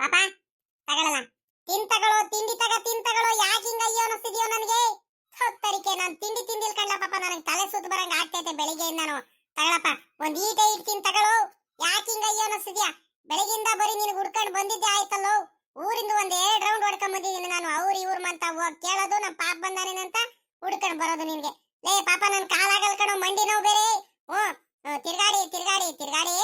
ಪಾಪ ತಗೊಳ್ಳಲ್ಲ ತಿನ್ ತಿಂಡಿ ತಗ, ತಿನ್ ತಗೊಳ್ಳೋ ಯಾಕೆ ಹಿಂಗ ಅಯ್ಯೋ ಅನಿಸ್ತಿದ್ಯೋ ನನಗೆ? ಹೊತ್ತರಿಕೆ ನಾನು ತಿಂಡಿ ತಿಂದಿಲ್ ಕಣ್ಣ ಪಾಪ ನನಗೆ ತಲೆ ಸುತ್ತ ಬರಂಗ ಆಗ್ತೈತೆ ಬೆಳಿಗ್ಗೆಯಿಂದನು. ತಗೊಳಪ್ಪ, ಒಂದ್ ಈಟ ಇಡ್ತೀನಿ ತಗೊಳ್ಳೋ ಯಾಕೆ ಹಿಂಗ ಅಯ್ಯೋ ಅನಿಸ್ತಿದ್ಯಾ ಬೆಳಗಿಂದ ಬರೀ ನೀನು ಹುಡ್ಕೊಂಡು ಬಂದಿದ್ದೆ ಆಯ್ತಲ್ಲೋ? ಊರಿಂದ ಒಂದ್ ಎರಡ್ ರೌಂಡ್ ಹೊಡ್ಕೊಂಡ್ ಬಂದಿದ್ದೀನಿ ನಾನು. ಅವ್ರ ಇವ್ರ ಮಂತ ಹೋಗ್ ಕೇಳೋದು, ನಮ್ ಪಾಪ ಬಂದಾನೇನಂತ ಹುಡ್ಕೊಂಡ್ ಬರೋದು ನಿನ್ಗೆ. ಲೇ ಪಾಪ, ನನ್ ಕಾಲಾಗಲ್ ಕಣೋ, ಮಂಡಿ ನೋವು ಬೇರೆ. ಓ ತಿರ್ಗಾಡಿ ತಿರ್ಗಾಡಿ ತಿರ್ಗಾಡಿ.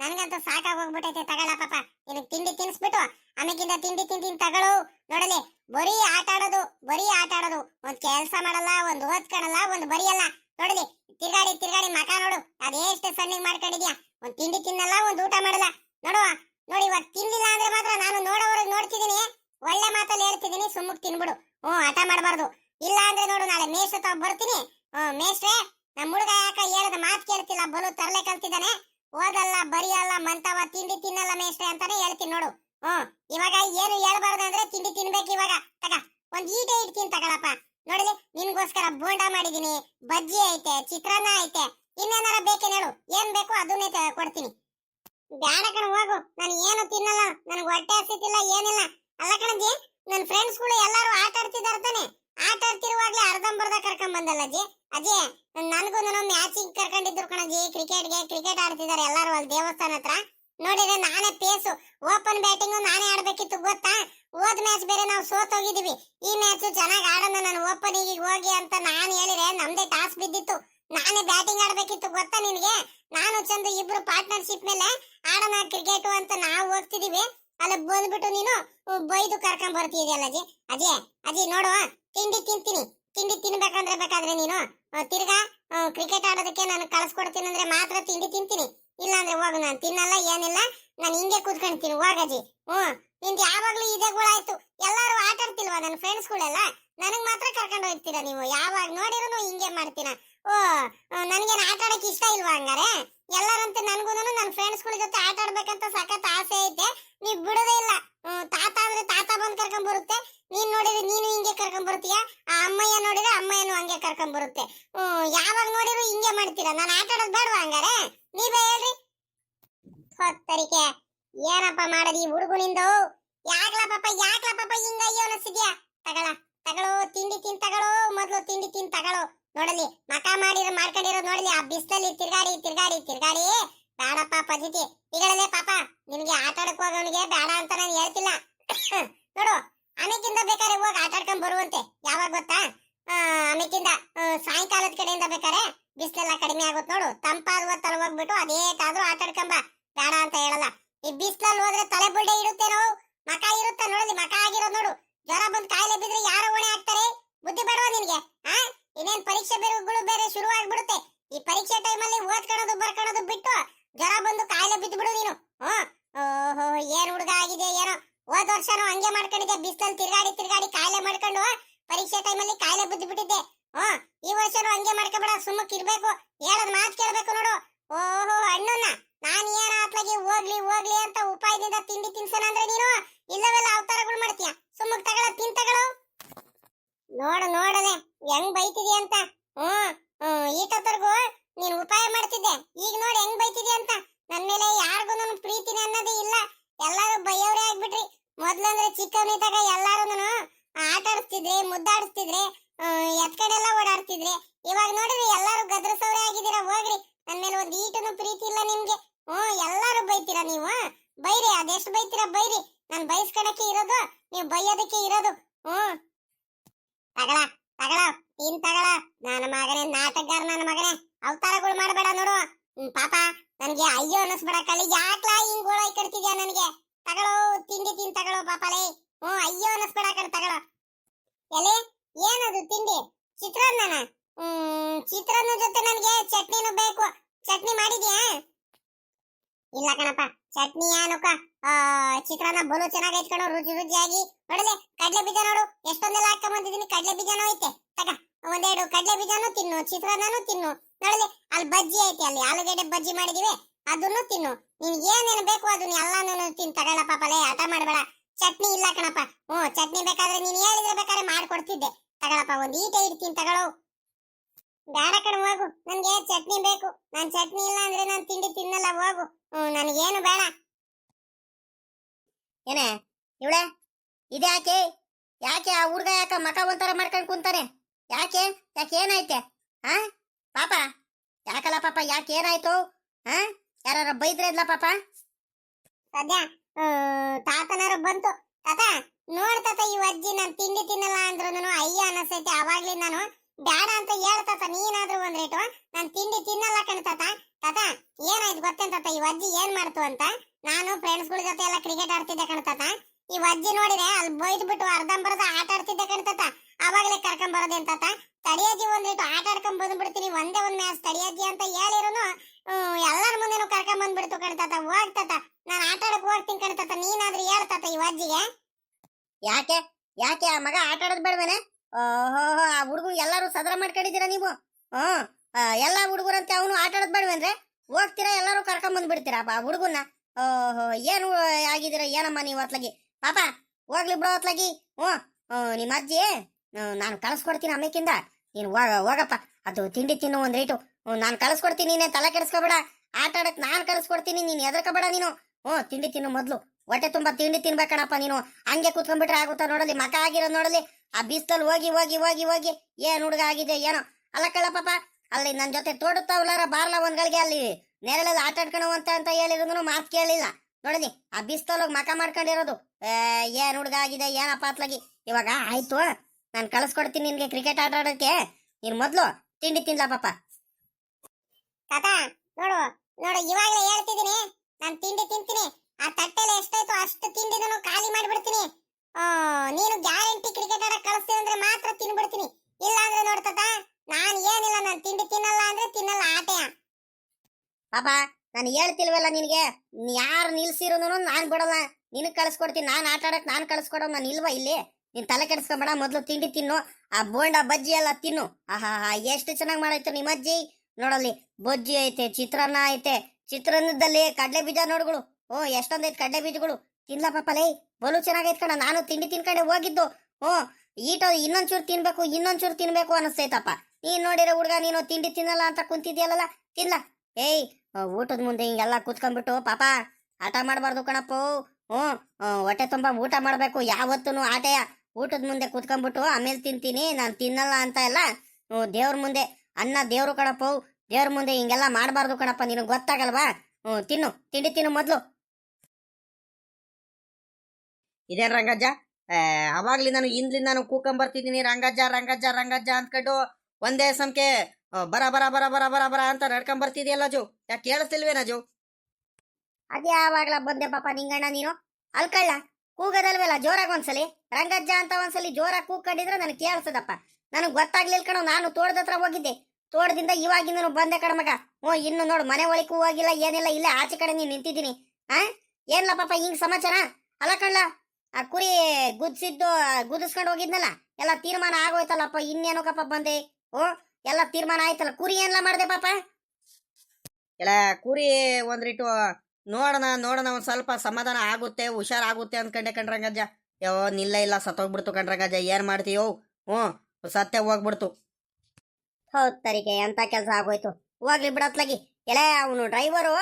ನನ್ಗಂತೂ ಸಾಕಾಗಿ ಹೋಗ್ಬಿಟ್ಟೈತೆ ತಗೊಳ ಪಾಪ. ನಿನಗ್ ತಿಂಡಿ ತಿನ್ಸ್ಬಿಟ್ಟು ಆಮೇಕಿಂದ ತಿಂಡಿ ತಿಂದಿನ ತಗೊಳು. ನೋಡಲಿ ಬರೀ ಆಟ ಆಡೋದು, ಬರೀ ಆಟ ಆಡೋದು. ಒಂದ್ ಕೆಲ್ಸ ಮಾಡಲ್ಲ, ಒಂದ್ ಓದ್ಕೊಳಲ್ಲ ಒಂದ್ ಬರಿಯಲ್ಲ. ನೋಡಲಿ ತಿರ್ಗಾಡಿ ತಿರ್ಗಾಡಿ ಮಕ ನೋಡು. ಅದೇಷ್ಟು ಸಣ್ಣ ಮಾಡ್ಕೊಂಡಿದ್ಯಾ? ಒಂದ್ ತಿಂಡಿ ತಿನ್ನಲ್ಲ, ಒಂದ್ ಊಟ ಮಾಡಲ್ಲ. ನೋಡುವ. ನೋಡಿ, ಇವತ್ ತಿನ್ಲಿಲ್ಲ ಅಂದ್ರೆ ಮಾತ್ರ ನಾನು ನೋಡೋವ್ರಿಗೆ ನೋಡ್ತಿದ್ದೀನಿ ಒಳ್ಳೆ ಮಾತಲ್ಲಿ ಹೇಳ್ತಿದ್ದೀನಿ ಸುಮ್ಮಕ್ ತಿನ್ಬಿಡು. ಹ್ಞೂ ಹಠ ಮಾಡಬಾರ್ದು. ಇಲ್ಲ ಅಂದ್ರೆ ನೋಡು, ನಾಳೆ ಮೇಷ್ಟ್ರ ತಾವ್ ಬರ್ತೀನಿ. ಹ್ಮ್ ಮೇಷ್ಟ್ರೆ ನಮ್ಮ ಹುಡುಗ ಯಾಕ ಹೇಳದ ಮಾತು ಕೇಳ್ತಿಲ್ಲ, ಬಲು ತರಲೆ ಕಲ್ತಿದ್ದಾನೆ. ಓದಲ್ಲ ಬರಿಯಲ್ಲ, ಮಂತವ, ತಿಂಡಿ ತಿನ್ನಲ್ಲ ಮೇಷ್ಟ್ರೆ ಅಂತಾನೆ ಹೇಳ್ತೀನಿ ನೋಡು. ಹ್ಮ್ ಇವಾಗ ಏನು ಹೇಳ್ಬಾರ್ದು ಅಂದ್ರೆ ತಿಂಡಿ ತಿನ್ಬೇಕು ಇವಾಗ. ತಗ, ಒಂದ್ ಈಟೆ ಇಡ್ತೀನಿ ತಗೊಳಪ್ಪ. ನೋಡಿಲಿ ನಿನ್ಗೋಸ್ಕರ ಬೋಂಡ ಮಾಡಿದೀನಿ ಬಜ್ಜಿ ಐತೆ, ಚಿತ್ರಾನ್ನ ಐತೆ. ಇನ್ನೇನಾರ ಬೇಕೇನ್ ಹೇಳು, ಏನ್ ಬೇಕು ಅದನ್ನೇ ಕೊಡ್ತೀನಿ. ಬ್ಯಾಡ ಕಣ, ಹೋಗು. ನಾನು ಏನು ತಿನ್ನಲ್ಲ, ನನಗೆ ಹೊಟ್ಟೆ ಹಸಿತಿಲ್ಲ, ಏನಿಲ್ಲ. ಅಲ್ಲ ಕಣಜ್ಜಿ ನನ್ನ ಫ್ರೆಂಡ್ಸ್ಗಳು ಎಲ್ಲಾರು ಆಟ ಆಡ್ತಿದ್ದಾರೆ ತಾನೆ. ಆಟ ಆಡ್ತಿರುವಾಗ್ಲೇ ಅರ್ಧಂಬರ್ಧ ಕರ್ಕೊಂಡ್ ಬಂದಲ್ಲ ಅಜ್ಜಿ. ಅಜ್ಜಿ ನನಗೂ ನಾನು ಮ್ಯಾಚಿಂಗ್ ಕರ್ಕೊಂಡಿದ್ರು ಕಣಜ್ಜಿ ಕ್ರಿಕೆಟ್ಗೆ ಕ್ರಿಕೆಟ್ ಆಡ್ತಿದ್ದಾರೆ ಎಲ್ಲರೂ ಅಲ್ಲಿ ದೇವಸ್ಥಾನ ಹತ್ರ. ನೋಡಿದ್ರೆ ನಾನೇ ಪೇಸು ಓಪನ್ ಬ್ಯಾಟಿಂಗ್ ನಾನೇ ಆಡ್ಬೇಕಿತ್ತು, ಗೊತ್ತಾ? ಹೋದ್ ಮ್ಯಾಚ್ ಬೇರೆ ನಾವು ಸೋತೋಗಿದೀವಿ ಈ ಮ್ಯಾಚ್ ಚೆನ್ನಾಗಿ ಆಡೋಣ ನಾನು ಓಪನಿಂಗ್ ಹೋಗಿ ಅಂತ ನಾನು ಹೇಳಿದ್ರೆ ನಮ್ದೇ ಟಾಸ್ ಬಿದ್ದಿತ್ತು. ನಾನೇ ಬ್ಯಾಟಿಂಗ್ ಆಡ್ಬೇಕಿತ್ತು, ಗೊತ್ತಾ ನಿನಗೆ? ನಾನು ಚಂದ ಇಬ್ರು ಪಾರ್ಟ್ನರ್ಶಿಪ್ ಮೇಲೆ ಆಡೋಣ ಕ್ರಿಕೆಟ್ ಅಂತ ನಾವು ಹೋಗ್ತಿದೀವಿ. ಅಲ್ಲ ಬಂದ್ಬಿಟ್ಟು ನೀನು ಬೈದು ಕರ್ಕೊಂಡ್ ಬರ್ತಿದ್ಯಲ್ಲ ಅಜ್ಜಿ. ಅಜ್ಜಿ ಅಜ್ಜಿ ನೋಡು, ತಿಂಡಿ ತಿಂತೀನಿ. ತಿಂಡಿ ತಿನ್ಬೇಕಂದ್ರೆ ಬೇಕಾದ್ರೆ ನೀನು. ತಿರ್ಗಾ ಕ್ರಿಕೆಟ್ ಆಡೋದಕ್ಕೆ ನಾನು ಕಳಿಸ್ಕೊಡ್ತೀನಿ ಅಂದ್ರೆ ಮಾತ್ರ ತಿಂಡಿ ತಿಂತೀನಿ. ಇಲ್ಲ ಅಂದ್ರೆ ಹೋಗ, ನಾನು ತಿನ್ನಲ್ಲ, ಏನಿಲ್ಲ. ನಾನು ಹಿಂಗೆ ಕೂತ್ಕೊಂತೀನಿ ಹೋಗಜಿ ಹ್ಮ್ ನಿಂದು ಯಾವಾಗ್ಲೂ ಇದೇ ಆಯ್ತು. ಎಲ್ಲಾರು ಆಟ ಆಡ್ತಿಲ್ವಾ ನನ್ನ ಫ್ರೆಂಡ್ಸ್ಗಳೆಲ್ಲ ನನಗೆ ಮಾತ್ರ ಕರ್ಕೊಂಡು ಹೋಗ್ತೀರಾ ನೀವು. ಯಾವಾಗ ನೋಡಿರೂ ಹಿಂಗೆ ಮಾಡ್ತೀರಾ. ಓ ನನಗೇನು ಆಟ ಆಡಕ್ ಇಷ್ಟ ಇಲ್ವಾ ಹಂಗಾರೆ? ಎಲ್ಲರಂತೆ ನನ್ಗೂ ನನ್ನ ಫ್ರೆಂಡ್ಸ್ಗಳ ಜೊತೆ ಆಟ ಆಡ್ಬೇಕಂತ ಸಖತ್ ಆಸೆ ಐತೆ. ನೀವ್ ಬಿಡೋದೇ ಇಲ್ಲ. ತಾತ ಅಂದ್ರೆ ತಾತ ಬಂದು ಕರ್ಕೊಂಡ್ ಬರುತ್ತೆ. ನೀನ್ ನೋಡಿದ್ರೆ ನೀನು ಹಿಂಗೆ ಕರ್ಕೊಂಡ್ ಬರ್ತೀಯ ಆ ಅಮ್ಮಯ್ಯ ನೋಡಿದ್ರೆ ಅಮ್ಮಯ್ಯನು ಹಂಗೆ ಕರ್ಕೊಂಡ್ ಬರುತ್ತೆ. ಯಾವಾಗ ನೋಡಿದ್ರು ಹಿಂಗೆ ಮಾಡ್ತೀರಾ? ನಾನು ಆಟ ಆಡೋದ್ ಬೇಡವಾ ಹಂಗಾರೆ? ನೀವೇ ಹೇಳ್ರಿ. ಹೊತ್ತರಿಕೆ. ಏನಪ್ಪ ಮಾಡೋದು ಈ ಹುಡುಗನಿಂದ? ಯಾಕ್ಲ ಪಾಪ ಯಾಕ್ಲ ಪಾಪ ಹಿಂಗ ಅಯ್ಯೋ ಅನಿಸಿದ್ಯಾ ತಗಳ, ತಗಳೋ, ತಿಂಡಿ ತಿನ್, ತಗಳೋ, ಮೊದ್ಲು ತಿಂಡಿ ತಿನ್, ತಗಳೋ. ನೋಡಲಿ, ಮಕ ಮಾಡಿರೋ ಮಾಡ್ಕೊಂಡಿರೋ ನೋಡಲಿ, ಆ ಬಿಸ್ಲಲ್ಲಿ ತಿರ್ಗಾಡಿ ತಿರ್ಗಾಡಿ ತಿರ್ಗಾಡಿ. ಬೇಡಪ್ಪ ಪದ್ಧತಿ ಈಗಳಲ್ಲೇ ಪಾಪ, ನಿನ್ಗೆ ಆಟ ಆಡಕ್ ಹೋಗೋನಿಗೆ ಬೇಡ ಅಂತ ನಾನು ಹೇಳ್ತಿಲ್ಲ. ನೋಡು ಆಮೇಕಿಂದ ಬೇಕಾದ್ರೆ ಹೋಗಿ ಆಟ ಬರುವಂತೆ. ಯಾವಾಗ ಗೊತ್ತಾ? ಆ, ಸಾಯಂಕಾಲದ ಕಡೆಯಿಂದ ಬೇಕಾರೆ ಬಿಸಿಲೆಲ್ಲ ಕಡಿಮೆ ಆಗುತ್ತೆ ನೋಡು. ತಂಪಾದ ಹೊತ್ತಲ್ಲಿ ಹೋಗ್ಬಿಟ್ಟು ಅದೇಟಾದ್ರೂ ಆಟ ಆಡ್ಕೊಂಬ ಬೇಡ ಅಂತ ಹೇಳಲ್ಲ. ಈ ಬಿಸ್ಲಲ್ಲಿ ಹೋದ್ರೆ ತಲೆ ಬುಡ್ಡೆ ನೋವು. ಮಕ ಇರುತ್ತೆ ನೋಡಿ ಮಕ ಆಗಿರೋದು ನೋಡು. ಜ್ವರ ಬಂದ್ ಕಾಯಿಲೆ ಬಿದ್ರೆ ಯಾರು ಹೊಣೆ ಆಗ್ತಾರೆ ಬುದ್ಧಿ ಬೇಡವಾ ನಿನ್ಗೆ? ಆ? ಇನ್ನೇನ್ ಪರೀಕ್ಷೆ ಬೇರೆಗಳು ಬೇರೆ ಶುರು ಆಗ್ಬಿಡುತ್ತೆ. ಈ ಪರೀಕ್ಷೆ ಟೈಮಲ್ಲಿ ಓದ್ಕೊಳೋದು ಬರ್ಕೊಳೋದು ಬಿಟ್ಟು ಜ್ವರ ಬಂದು ಕಾಯಿಲೆ ಬಿದ್ದು ಬಿಡು ನೀನು. ಹ್ಮ್. ಓಹೋ ಏನ್ ಹುಡುಗ ಆಗಿದೆ ಏನೋ. ಹೋದ್ ವರ್ಷನೂ ಹಂಗೆ ಮಾಡ್ಕೊಂಡಿದ್ದೆ ಬಿಸ್ಲಲ್ಲಿ ತಿರ್ಗಾಡಿ ತಿರ್ಗಾಡಿ ಕಾಯಿಲೆ ಮಾಡ್ಕೊಂಡು ಪರೀಕ್ಷೆ ಟೈಮಲ್ಲಿ ಕಾಯಿಲೆ ಬಿದ್ದು ಬಿಟ್ಟಿದ್ದೆ ಹ್ಮ್ ಈ ವರ್ಷನೂ ಹಂಗೆ ಮಾಡ್ಕೊಬೇಡ ಸುಮ್ಮಕ್ ಇರ್ಬೇಕು ಹೇಳದ್ ಮಾತು ಕೇಳ್ಬೇಕು ನೋಡು. ಓಹೋ ಹಣ್ಣನ್ನ ನಾನ್ ಏನ ಆತ್ಲಾಗಿ ಹೋಗ್ಲಿ ಹೋಗ್ಲಿ ಅಂತ ಉಪಾಯದಿಂದ ತಿಂಡಿ ತಿನ್ಸನ ಅಂದ್ರೆ ನೀನು? ಇಲ್ಲವೆಲ್ಲ ಅವತಾರಗಳು ಮಾಡ್ತೀಯ? ಸುಮ್ಮಕ್ ತಗೊಳ ತಿನ್ ತಗೊಳು ನೋಡು ನೋಡದೆ ಹೆಂಗ್ ಬೈತಿದ್ಯ ಅಂತ? ಹ್ಮ್ ಹ್ಮ್ ಈಟತ್ತರ್ಗು ನೀನ್ ಉಪಾಯ ಮಾಡ್ತಿದ್ದೆ. ಈಗ ನೋಡಿ ಹೆಂಗ್ ಬೈತಿದ್ಯ ಅಂತ? ನನ್ ಮೇಲೆ ಯಾರಿಗೂ ನನ್ ಪ್ರೀತಿನೇ ಅನ್ನೋದೇ ಇಲ್ಲ. ಎಲ್ಲರೂ ಬೈಯವ್ರೆ ಆಗ್ಬಿಟ್ರಿ. ಮೊದ್ಲಂದ್ರೆ ಚಿಕ್ಕವನಿದ್ದಾಗ ಎಲ್ಲಾರು ಆಟ ಆಡಿಸ್ತಿದ್ರೆ ಮುದ್ದಾಡಿಸ್ತಿದ್ರೆ ಎತ್ಕಡೆಲ್ಲ ಓಡಾಡ್ತಿದ್ರೆ. ಇವಾಗ ನೋಡಿದ್ರೆ ಎಲ್ಲಾರು ಗದ್ರಸವ್ರೆ ಆಗಿದ್ದೀರ, ಹೋಗ್ರಿ. ನನ್ ಮೇಲೆ ಒಂದ್ ಈಟನು ಪ್ರೀತಿ ಇಲ್ಲ ನಿಮ್ಗೆ. ಹ್ಮ್ ಎಲ್ಲಾರು ಬೈತೀರ ನೀವು ಬೈರಿ, ಅದೆಷ್ಟು ಬೈತೀರ ಬೈರಿ. ನಾನ್ ಬೈಸ್ಕೊಳಕ್ಕೆ ಇರೋದು, ನೀವು ಬೈಯೋದಕ್ಕೆ ಇರೋದು. ಹ್ಮ್ ತಗಳ ತಗಳ ತಿನ್ ತಗಳ. ನನ್ನ ಮಗನೇ, ನಾಟಕಗಾರ ನನ್ನ ಮಗನೇ. ಅವತಾರಗಳು ಮಾಡಬೇಡ ನೋಡು. ಪಾಪ, ನನ್ಗೆ ಅಯ್ಯೋ ಅನ್ನಿಸ್ಬೇಡ ಕಳಿ ಯಾಕ್ಲಾ ಹಿಂಗ್ ಗೋಳಾಯ್ ಕಟ್ತಿದ್ಯಾ ನನಗೆ? ತಗಳೋ, ತಿಂಡಿ ತಿನ್ ತಗೊಳೋ ಪಾಪಲೇ. ಹ್ಮ್ ಅಯ್ಯೋ ಅನ್ನಿಸ್ಬೇಡ ಕಡೆ ಎಲೆ ಏನದು ತಿಂಡಿ? ಚಿತ್ರಾನ್ನನ? ಹ್ಮ್, ಚಿತ್ರಾನ್ನ ಜೊತೆ ನನಗೆ ಚಟ್ನಿನೂ ಬೇಕು. ಚಟ್ನಿ ಮಾಡಿದ್ಯಾ? ಇಲ್ಲ ಕಣಪ್ಪ ಚಟ್ನಿ ಏನಕ್ಕ ಚಿತ್ರಾನ್ನ ಬಲು ಚೆನ್ನಾಗಿ ಕಣೋ, ರುಚಿ ರುಚಿಯಾಗಿ. ನೋಡಲೆ, ಕಡಲೆ ಬೀಜ ನೋಡು, ಎಷ್ಟೊಂದೆಲ್ಲ ಹಾಕೊಂಡ್ ಕಡ್ಲೆ ಬೀಜನೂ ಐತೆ. ತಗ, ಒಂದೆರಡು ಕಡಲೆ ಬೀಜನೂ ತಿನ್ನು, ಚಿತ್ರಾನ್ನನೂ ತಿನ್ನು. ನೋಡಲೆ, ಅಲ್ಲಿ ಬಜ್ಜಿ ಐತೆ ಅಲ್ಲಿ, ಆಲೂಗಡ್ಡೆ ಬಜ್ಜಿ ಮಾಡಿದೀವಿ. ಅದನ್ನು ತಿನ್ನು. ನೀನ್ ಏನೇನು ಬೇಕು ಅದನ್ನ ಎಲ್ಲಾನು ತಿನ್ ತಗೊಳ್ಳ ಪಾಪಲೇ, ಹಠ ಮಾಡಬೇಡ. ಚಟ್ನಿ ಇಲ್ಲ ಕಣಪ್ಪ. ಹ್ಞೂ, ಚಟ್ನಿ ಬೇಕಾದ್ರೆ ನೀನ್ ಹೇಳಿದ್ರೆ ಬೇಕಾದ್ರೆ ಮಾಡ್ಕೊಡ್ತಿದ್ದೆ. ತಗೊಳಪ್ಪ ಒಂದ್ ಈಟ ಇಡ್ತೀನಿ ತಗೊಳ್ಳೋ. ಬೇಡ ಕಣ, ಹೋಗು. ನನ್ಗೆ ಚಟ್ನಿ ಬೇಕು. ನಾನ್ ಚಟ್ನಿ ಇಲ್ಲ ಅಂದ್ರೆ ನಾನ್ ತಿಂಡಿ ತಿನ್ನಲ್ಲ, ಹೋಗು. ಹ್ಞೂ, ನನಗೇನು ಬೇಡ. ಏನೇ, ಇವಳೆ? ಇದ್ಯಾಕೆ? ಯಾಕೆ? ಆ ಹುಡ್ಗ ಯಾಕ ಮಕ ಒಂಥರ ಮಾಡ್ಕೊಂಡು ಕುಂತಾನೆ? ಯಾಕೆ? ಯಾಕೆ ಏನಾಯ್ತೆ ಹಾ ಪಾಪ? ಯಾಕಲ್ಲ ಪಾಪ? ಯಾಕೆ ಏನಾಯ್ತು ಆ? ಯಾರ ಬೈದ್ರೆ ಇದ್ಲ ಪಾಪ? ಸದ್ಯ? ತಾತನಾರು ಬಂತು. ತಾತ, ನೋಡ್ ತಾತ, ಈ ಅಜ್ಜಿ ನಾನು ತಿಂಡಿ ತಿನ್ನಲ್ಲ ಅಂದ್ರೂ ಅಯ್ಯ ಅನಸ್ತೈತಿ ಅವಾಗ್ಲಿ ನಾನು ಬ್ಯಾಡ ಅಂತ ಹೇಳ್ತಾತ ನೀನಾದ್ರೂ ಒಂದ್ ರೇಟು. ನಾನ್ ತಿಂಡಿ ತಿನ್ನಲ್ಲ ಕಣ ತಾತ. ತಾತ, ಏನಾಯ್ತು ಗೊತ್ತೇನ್ ತಾತ, ಈ ಅಜ್ಜಿ ಏನ್ ಮಾಡ್ತು ಅಂತ? ನಾನು ಫ್ರೆಂಡ್ಸ್ಗಳ ಜೊತೆ ಎಲ್ಲ ಕ್ರಿಕೆಟ್ ಆಡ್ತಿದ್ದೆ ಕಣ್ತಾತ ಈ ಅಜ್ಜಿ ನೋಡಿದ್ರೆ ಅಲ್ಲಿ ಬೈದ್ ಬಿಟ್ಟು ಅರ್ಧಂಬರ್ಧ ಆಟ ಆಡ್ತಿದ್ದೆ ಕಣ್ತಾತ ಅವಾಗ್ಲೇ ಕರ್ಕೊಂಡ್ ಬರೋದೇನ್ ತಾತ? ತಡಿಯಜ್ಜಿ ಒಂದ್ ಆಟ ಆಡ್ಕೊಂಡ್ ಬಂದ್ಬಿಡ್ತೀನಿ, ಒಂದೇ ಒಂದ್ ಮ್ಯಾಚ್ ತಡಿಯಾಜಿ ಅಂತ ಹೇಳಿರೋನು ಎಲ್ಲರ ಮುಂದೆನು ಕರ್ಕೊಂಡ್ ಬಂದ್ಬಿಡ್ತು ಕಣ್ತಾತ ಹೋಗ್ತಾತ ನಾನು ಆಟ ಆಡಕ್ ಹೋಗ್ತೀನಿ ಕಣ್ತಾತ ನೀನಾದ್ರೂ ಹೇಳ್ತಾತ ಈ ಅಜ್ಜಿಗೆ. ಯಾಕೆ ಯಾಕೆ ಆ ಮಗ ಆಟ ಆಡೋದ್ ಬೇಡವೇನೆ? ಓಹೋ, ಆ ಹುಡುಗರು ಎಲ್ಲಾರು ಸದರ ಮಾಡ್ಕೊಂಡಿದೀರ ನೀವು? ಹ್ಮ್ ಎಲ್ಲಾ ಹುಡುಗರಂತೆ ಅವನು ಆಟ ಆಡೋದ್ ಬೇಡವೇನ್ರೆ? ಹೋಗ್ತೀರಾ, ಎಲ್ಲಾರು ಕರ್ಕೊಂಡ್ ಬಂದ್ಬಿಡ್ತೀರಾ ಆ ಹುಡುಗನ್ನ? ಓಹೋ, ಏನು ಆಗಿದ್ದೀರಾ, ಏನಮ್ಮ ನೀವು ಹೊತ್ಲಗಿ ಪಾಪ, ಹೋಗ್ಲಿ ಬಿಡೋ ಹೊತ್ಲಾಗಿ ಹ್ಞೂ ನಿಮ್ಮ ಅಜ್ಜಿ. ನಾನು ಕಳಿಸ್ಕೊಡ್ತೀನಿ ಆಮೇಕಿಂದ ನೀನು ಹೋಗ, ಹೋಗಪ್ಪ. ಅದು ತಿಂಡಿ ತಿನ್ನು ಒಂದ್ ರೇಟು ನಾನು ಕಳಿಸ್ಕೊಡ್ತೀನಿ, ನೀನೇ ತಲೆ ಕೆಡಿಸ್ಕೊಬೇಡ. ಆಟ ಆಡಕ್ ನಾನು ಕಳಿಸ್ಕೊಡ್ತೀನಿ, ನೀನು ಎದರ್ಕೋಬೇಡ ನೀನು. ಹ್ಞೂ ತಿಂಡಿ ತಿನ್ನು ಮೊದಲು. ಹೊಟ್ಟೆ ತುಂಬಾ ತಿಂಡಿ ತಿನ್ಬೇಕಣಪ್ಪ ನೀನು. ಹಂಗೆ ಕೂತ್ಕೊಂಡ್ಬಿಟ್ರೆ ಆಗುತ್ತಾ ನೋಡಲಿ ಮಕ ಆಗಿರೋ ನೋಡಲಿ ಆ ಬಿಸ್ತಲ್ ಹೋಗಿ ಹೋಗಿ ಹೋಗಿ ಹೋಗಿ ಏನ್ ಹುಡುಗ ಆಗಿದೆ, ಏನೋ? ಅಲ್ಲ ಕಳಪ್ಪ ಅಲ್ಲಿ ನನ್ನ ಜೊತೆ ತೋಡುತ್ತಾವಲಾರ ಬಾರ್ಲ ಒಂದ್ ಗಳಿಗೆ ಅಲ್ಲಿ ನೆರಳಲ್ಲಿ ಆಟ ಅಂತ ಅಂತ ಹೇಳಿದ್ರು ಮಾತ್ ಕೇಳಿಲ್ಲ. ನೋಡಲಿ ಆ ಹೋಗಿ ಮಕ ಮಾಡ್ಕೊಂಡಿರೋದು. ಏನ್ ಹುಡುಗ ಆಗಿದೆ, ಏನಪ್ಪ ಅತ್ಲಾಗಿ? ಇವಾಗ ಆಯ್ತು. ನಾನು ಕಳ್ಸ್ಕೊಡ್ತೀನಿ ನಿನ್ಗೆ ಕ್ರಿಕೆಟ್ ಆಟ ಆಡೋಕೆ. ನೀನ್ ಮೊದ್ಲು ತಿಂಡಿ ತಿನ್ಲ ಪಾಪ. ತಾತ, ನೋಡು ನೋಡು, ಇವಾಗಲೇ ಹೇಳ್ತಿದ್ದೀನಿ. ನಾನು ತಿಂಡಿ ತಿಂತೀನಿ. ಆ ತಟ್ಟೆಲಿ ಎಷ್ಟಾಯ್ತು ಅಷ್ಟು ತಿಂಡಿನೂ ಖಾಲಿ ಮಾಡಿಬಿಡ್ತೀನಿ. ನೀನು ಗ್ಯಾರಂಟಿ ಕ್ರಿಕೆಟ್ ಆಡಕ್ ಕಳಿಸ್ತೀನಿ ಅಂದ್ರೆ ಮಾತ್ರ ತಿನ್ಬಿಡ್ತೀನಿ. ಇಲ್ಲ ಅಂದ್ರೆ ನೋಡ್ತಾತ ನಾನ್ ಏನಿಲ್ಲ, ನಾನು ತಿಂಡಿ ತಿನ್ನಲ್ಲ ಅಂದ್ರೆ ತಿನ್ನಲ್ಲ ಆಟೆಯ. ಪಾಪ, ನಾನು ಹೇಳ್ತಿಲ್ವಲ್ಲ ನಿನಗೆ ಯಾರು ನಿಲ್ಸಿರೋನು ನಾನ್ ಬಿಡಲ್ಲ. ನಿನಗ್ ಕಳ್ಸ್ಕೊಡ್ತೀನಿ, ನಾನ್ ಆಟ ಆಡಕ್ ನಾನ್ ಕಳ್ಸ್ಕೊಡೋ ನಾನು ಇಲ್ವಾ ಇಲ್ಲಿ? ನೀನ್ ತಲೆ ಕೆಡಿಸ್ಕೊಂಬೇಡ, ಮೊದಲು ತಿಂಡಿ ತಿನ್ನು, ಆ ಬೋಂಡ, ಬಜ್ಜಿ ಎಲ್ಲ ತಿನ್ನು. ಆಹಾ, ಎಷ್ಟು ಚೆನ್ನಾಗಿ ಮಾಡೈತು ನಿಮ್ಮ ಅಜ್ಜಿ? ನೋಡಲ್ಲಿ, ಬಜ್ಜಿ ಐತೆ, ಚಿತ್ರಾನ್ನ ಐತೆ, ಚಿತ್ರಾನ್ನದಲ್ಲಿ ಕಡಲೆ ಬೀಜ ನೋಡ್ಗಳು. ಓ, ಎಷ್ಟೊಂದೈತೆ ಕಡಲೆ ಬೀಜಗಳು. ತಿನ್ಲ ಪಾಪ ಲೈ, ಬಲು ಚೆನ್ನಾಗೈತ್ ಕಣ, ನಾನು ತಿಂಡಿ ತಿನ್ಕೊಂಡೆ ಹೋಗಿದ್ದು. ಹ್ಞೂ ಈಟ ಇನ್ನೊಂಚೂರು ತಿನ್ಬೇಕು ಇನ್ನೊಂಚೂರು ತಿನ್ಬೇಕು ಅನಿಸ್ತೈತಪ್ಪ. ನೀನ್ ನೋಡಿರೋ ಹುಡ್ಗ, ನೀನು ತಿಂಡಿ ತಿನ್ನಲ್ಲ ಅಂತ ಕುಂತಿದ್ಯಲ್ಲ ತಿನ್ಲ. ಏಯ್ ಊಟದ ಮುಂದೆ ಹಿಂಗೆಲ್ಲ ಕುತ್ಕೊಂಡ್ಬಿಟ್ಟು, ಪಾಪ ಆಟ ಮಾಡಬಾರ್ದು ಕಣಪ್ಪ. ಹ್ಞೂ ಹೊಟ್ಟೆ ತುಂಬ ಊಟ ಮಾಡಬೇಕು ಯಾವತ್ತೂ ಆಟೆಯ. ಊಟದ ಮುಂದೆ ಕೂತ್ಕೊಂಡ್ಬಿಟ್ಟು ಆಮೇಲೆ ತಿಂತೀನಿ, ನಾನು ತಿನ್ನಲ್ಲ ಅಂತ ಎಲ್ಲ ದೇವ್ರ ಮುಂದೆ, ಅನ್ನ ದೇವ್ರು ಕಣಪ್ಪ ದೇವ್ರ ಮುಂದೆ ಹಿಂಗೆಲ್ಲ ಮಾಡಬಾರ್ದು ಕಣಪ್ಪ, ನಿನಗೆ ಗೊತ್ತಾಗಲ್ವಾ? ಹ್ಞೂ, ತಿನ್ನು, ತಿಂಡಿ ತಿನ್ನು ಮೊದಲು. ಇದೇನ್ ರಂಗಜ್ಜ? ಅವಾಗ್ಲಿ ನಾನು ಹಿಂದ್ಲಿಂದ ನಾನು ಕೂಕೊಂಬರ್ತಿದ್ದೀನಿ ರಂಗಜ್ಜ ರಂಗಜ್ಜ ರಂಗಜ್ಜ ಅಂದ್ಕೊಂಡು ಒಂದೇ ಸಮಕೆ ಬರ ಬರ ಬರ ಬರ ಬರ ಬರ ಅಂತ ನಡ್ಕೊಂಡ್ ಬರ್ತಿದ್ಯಲ್ಲ ಜೋ? ಯಾಕೆ ಕೇಳಿಸ್ತಿಲ್ವೇನ ಜೋ? ಅದೇ ಯಾವಾಗ್ಲ ಬಂದೆ ಪಾಪ ನಿಂಗಣ್ಣ ನೀನು? ಅಲ್ಕಳ್ಳ, ಕೂಗದಲ್ವಲ್ಲ ಜೋರಾಗಿ ಒಂದ್ಸಲಿ? ರಂಗಜ್ಜ ಅಂತ ಒಂದ್ಸಲಿ ಜೋರಾಗಿ ಕೂಗ್ಕೊಂಡಿದ್ರೆ ನನಗೆ ಕೇಳಿಸದಪ್ಪ. ನನಗೆ ಗೊತ್ತಾಗ್ಲಿಲ್ಲ ಕಣೋ, ನಾನು ತೋಟದ ಹತ್ರ ಹೋಗಿದ್ದೆ. ತೋಟದಿಂದ ಇವಾಗಿಂದನು ಬಂದೆ ಕಣ ಮಗ. ಹ್ಞೂ ಇನ್ನು ನೋಡು, ಮನೆ ಒಳಗೂ ಹೋಗಿಲ್ಲ ಏನಿಲ್ಲ, ಇಲ್ಲೇ ಆಚೆ ಕಡೆ ನೀನು ನಿಂತಿದ್ದೀನಿ. ಆ? ಏನಿಲ್ಲ ಪಾಪ, ಹಿಂಗ್ ಸಮಾಚಾರ? ಅಲ್ಲ ಕಣ್ಲ, ಆ ಕುರಿ ಗುದ್ಸಿದ್ದು, ಗುದಿಸ್ಕೊಂಡು ಹೋಗಿದ್ನಲ್ಲ, ಎಲ್ಲ ತೀರ್ಮಾನ ಆಗೋಯ್ತಲ್ಲಪ್ಪ ಇನ್ನೇನೋಕಪ್ಪ ಬಂದೆ. ಓ, ಎಲ್ಲ ತೀರ್ಮಾನ ಆಯ್ತಲ್ಲ, ಕುರಿ ಏನ್ಲ ಮಾಡಿದೆ ಪಾಪ? ಇಲ್ಲ ಕುರಿ ಒಂದ್ರಿಟ್ಟು ನೋಡೋಣ ನೋಡೋಣ, ಒಂದ್ ಸ್ವಲ್ಪ ಸಮಾಧಾನ ಆಗುತ್ತೆ, ಹುಷಾರಾಗುತ್ತೆ ಅಂದ್ಕಂಡೆ ಕಣ್ರಂಗಜ್ಜ ಯೋ, ನಿಲ್ಲ ಇಲ್ಲ, ಸತ್ತೋಗ್ಬಿಡ್ತು ಕಣ್ರಂಗಜ್ಜ ಏನ್ ಮಾಡ್ತೀಯೋ? ಹ್ಞೂ ಸತ್ಯ ಹೋಗ್ಬಿಡ್ತು. ಹೌದ್ ತರಿಗೆ ಎಂತ ಕೆಲಸ ಆಗೋಯ್ತು? ಹೋಗ್ಲಿ ಬಿಡತ್ಲಾಗಿ ಎಳೆ, ಅವನು ಡ್ರೈವರು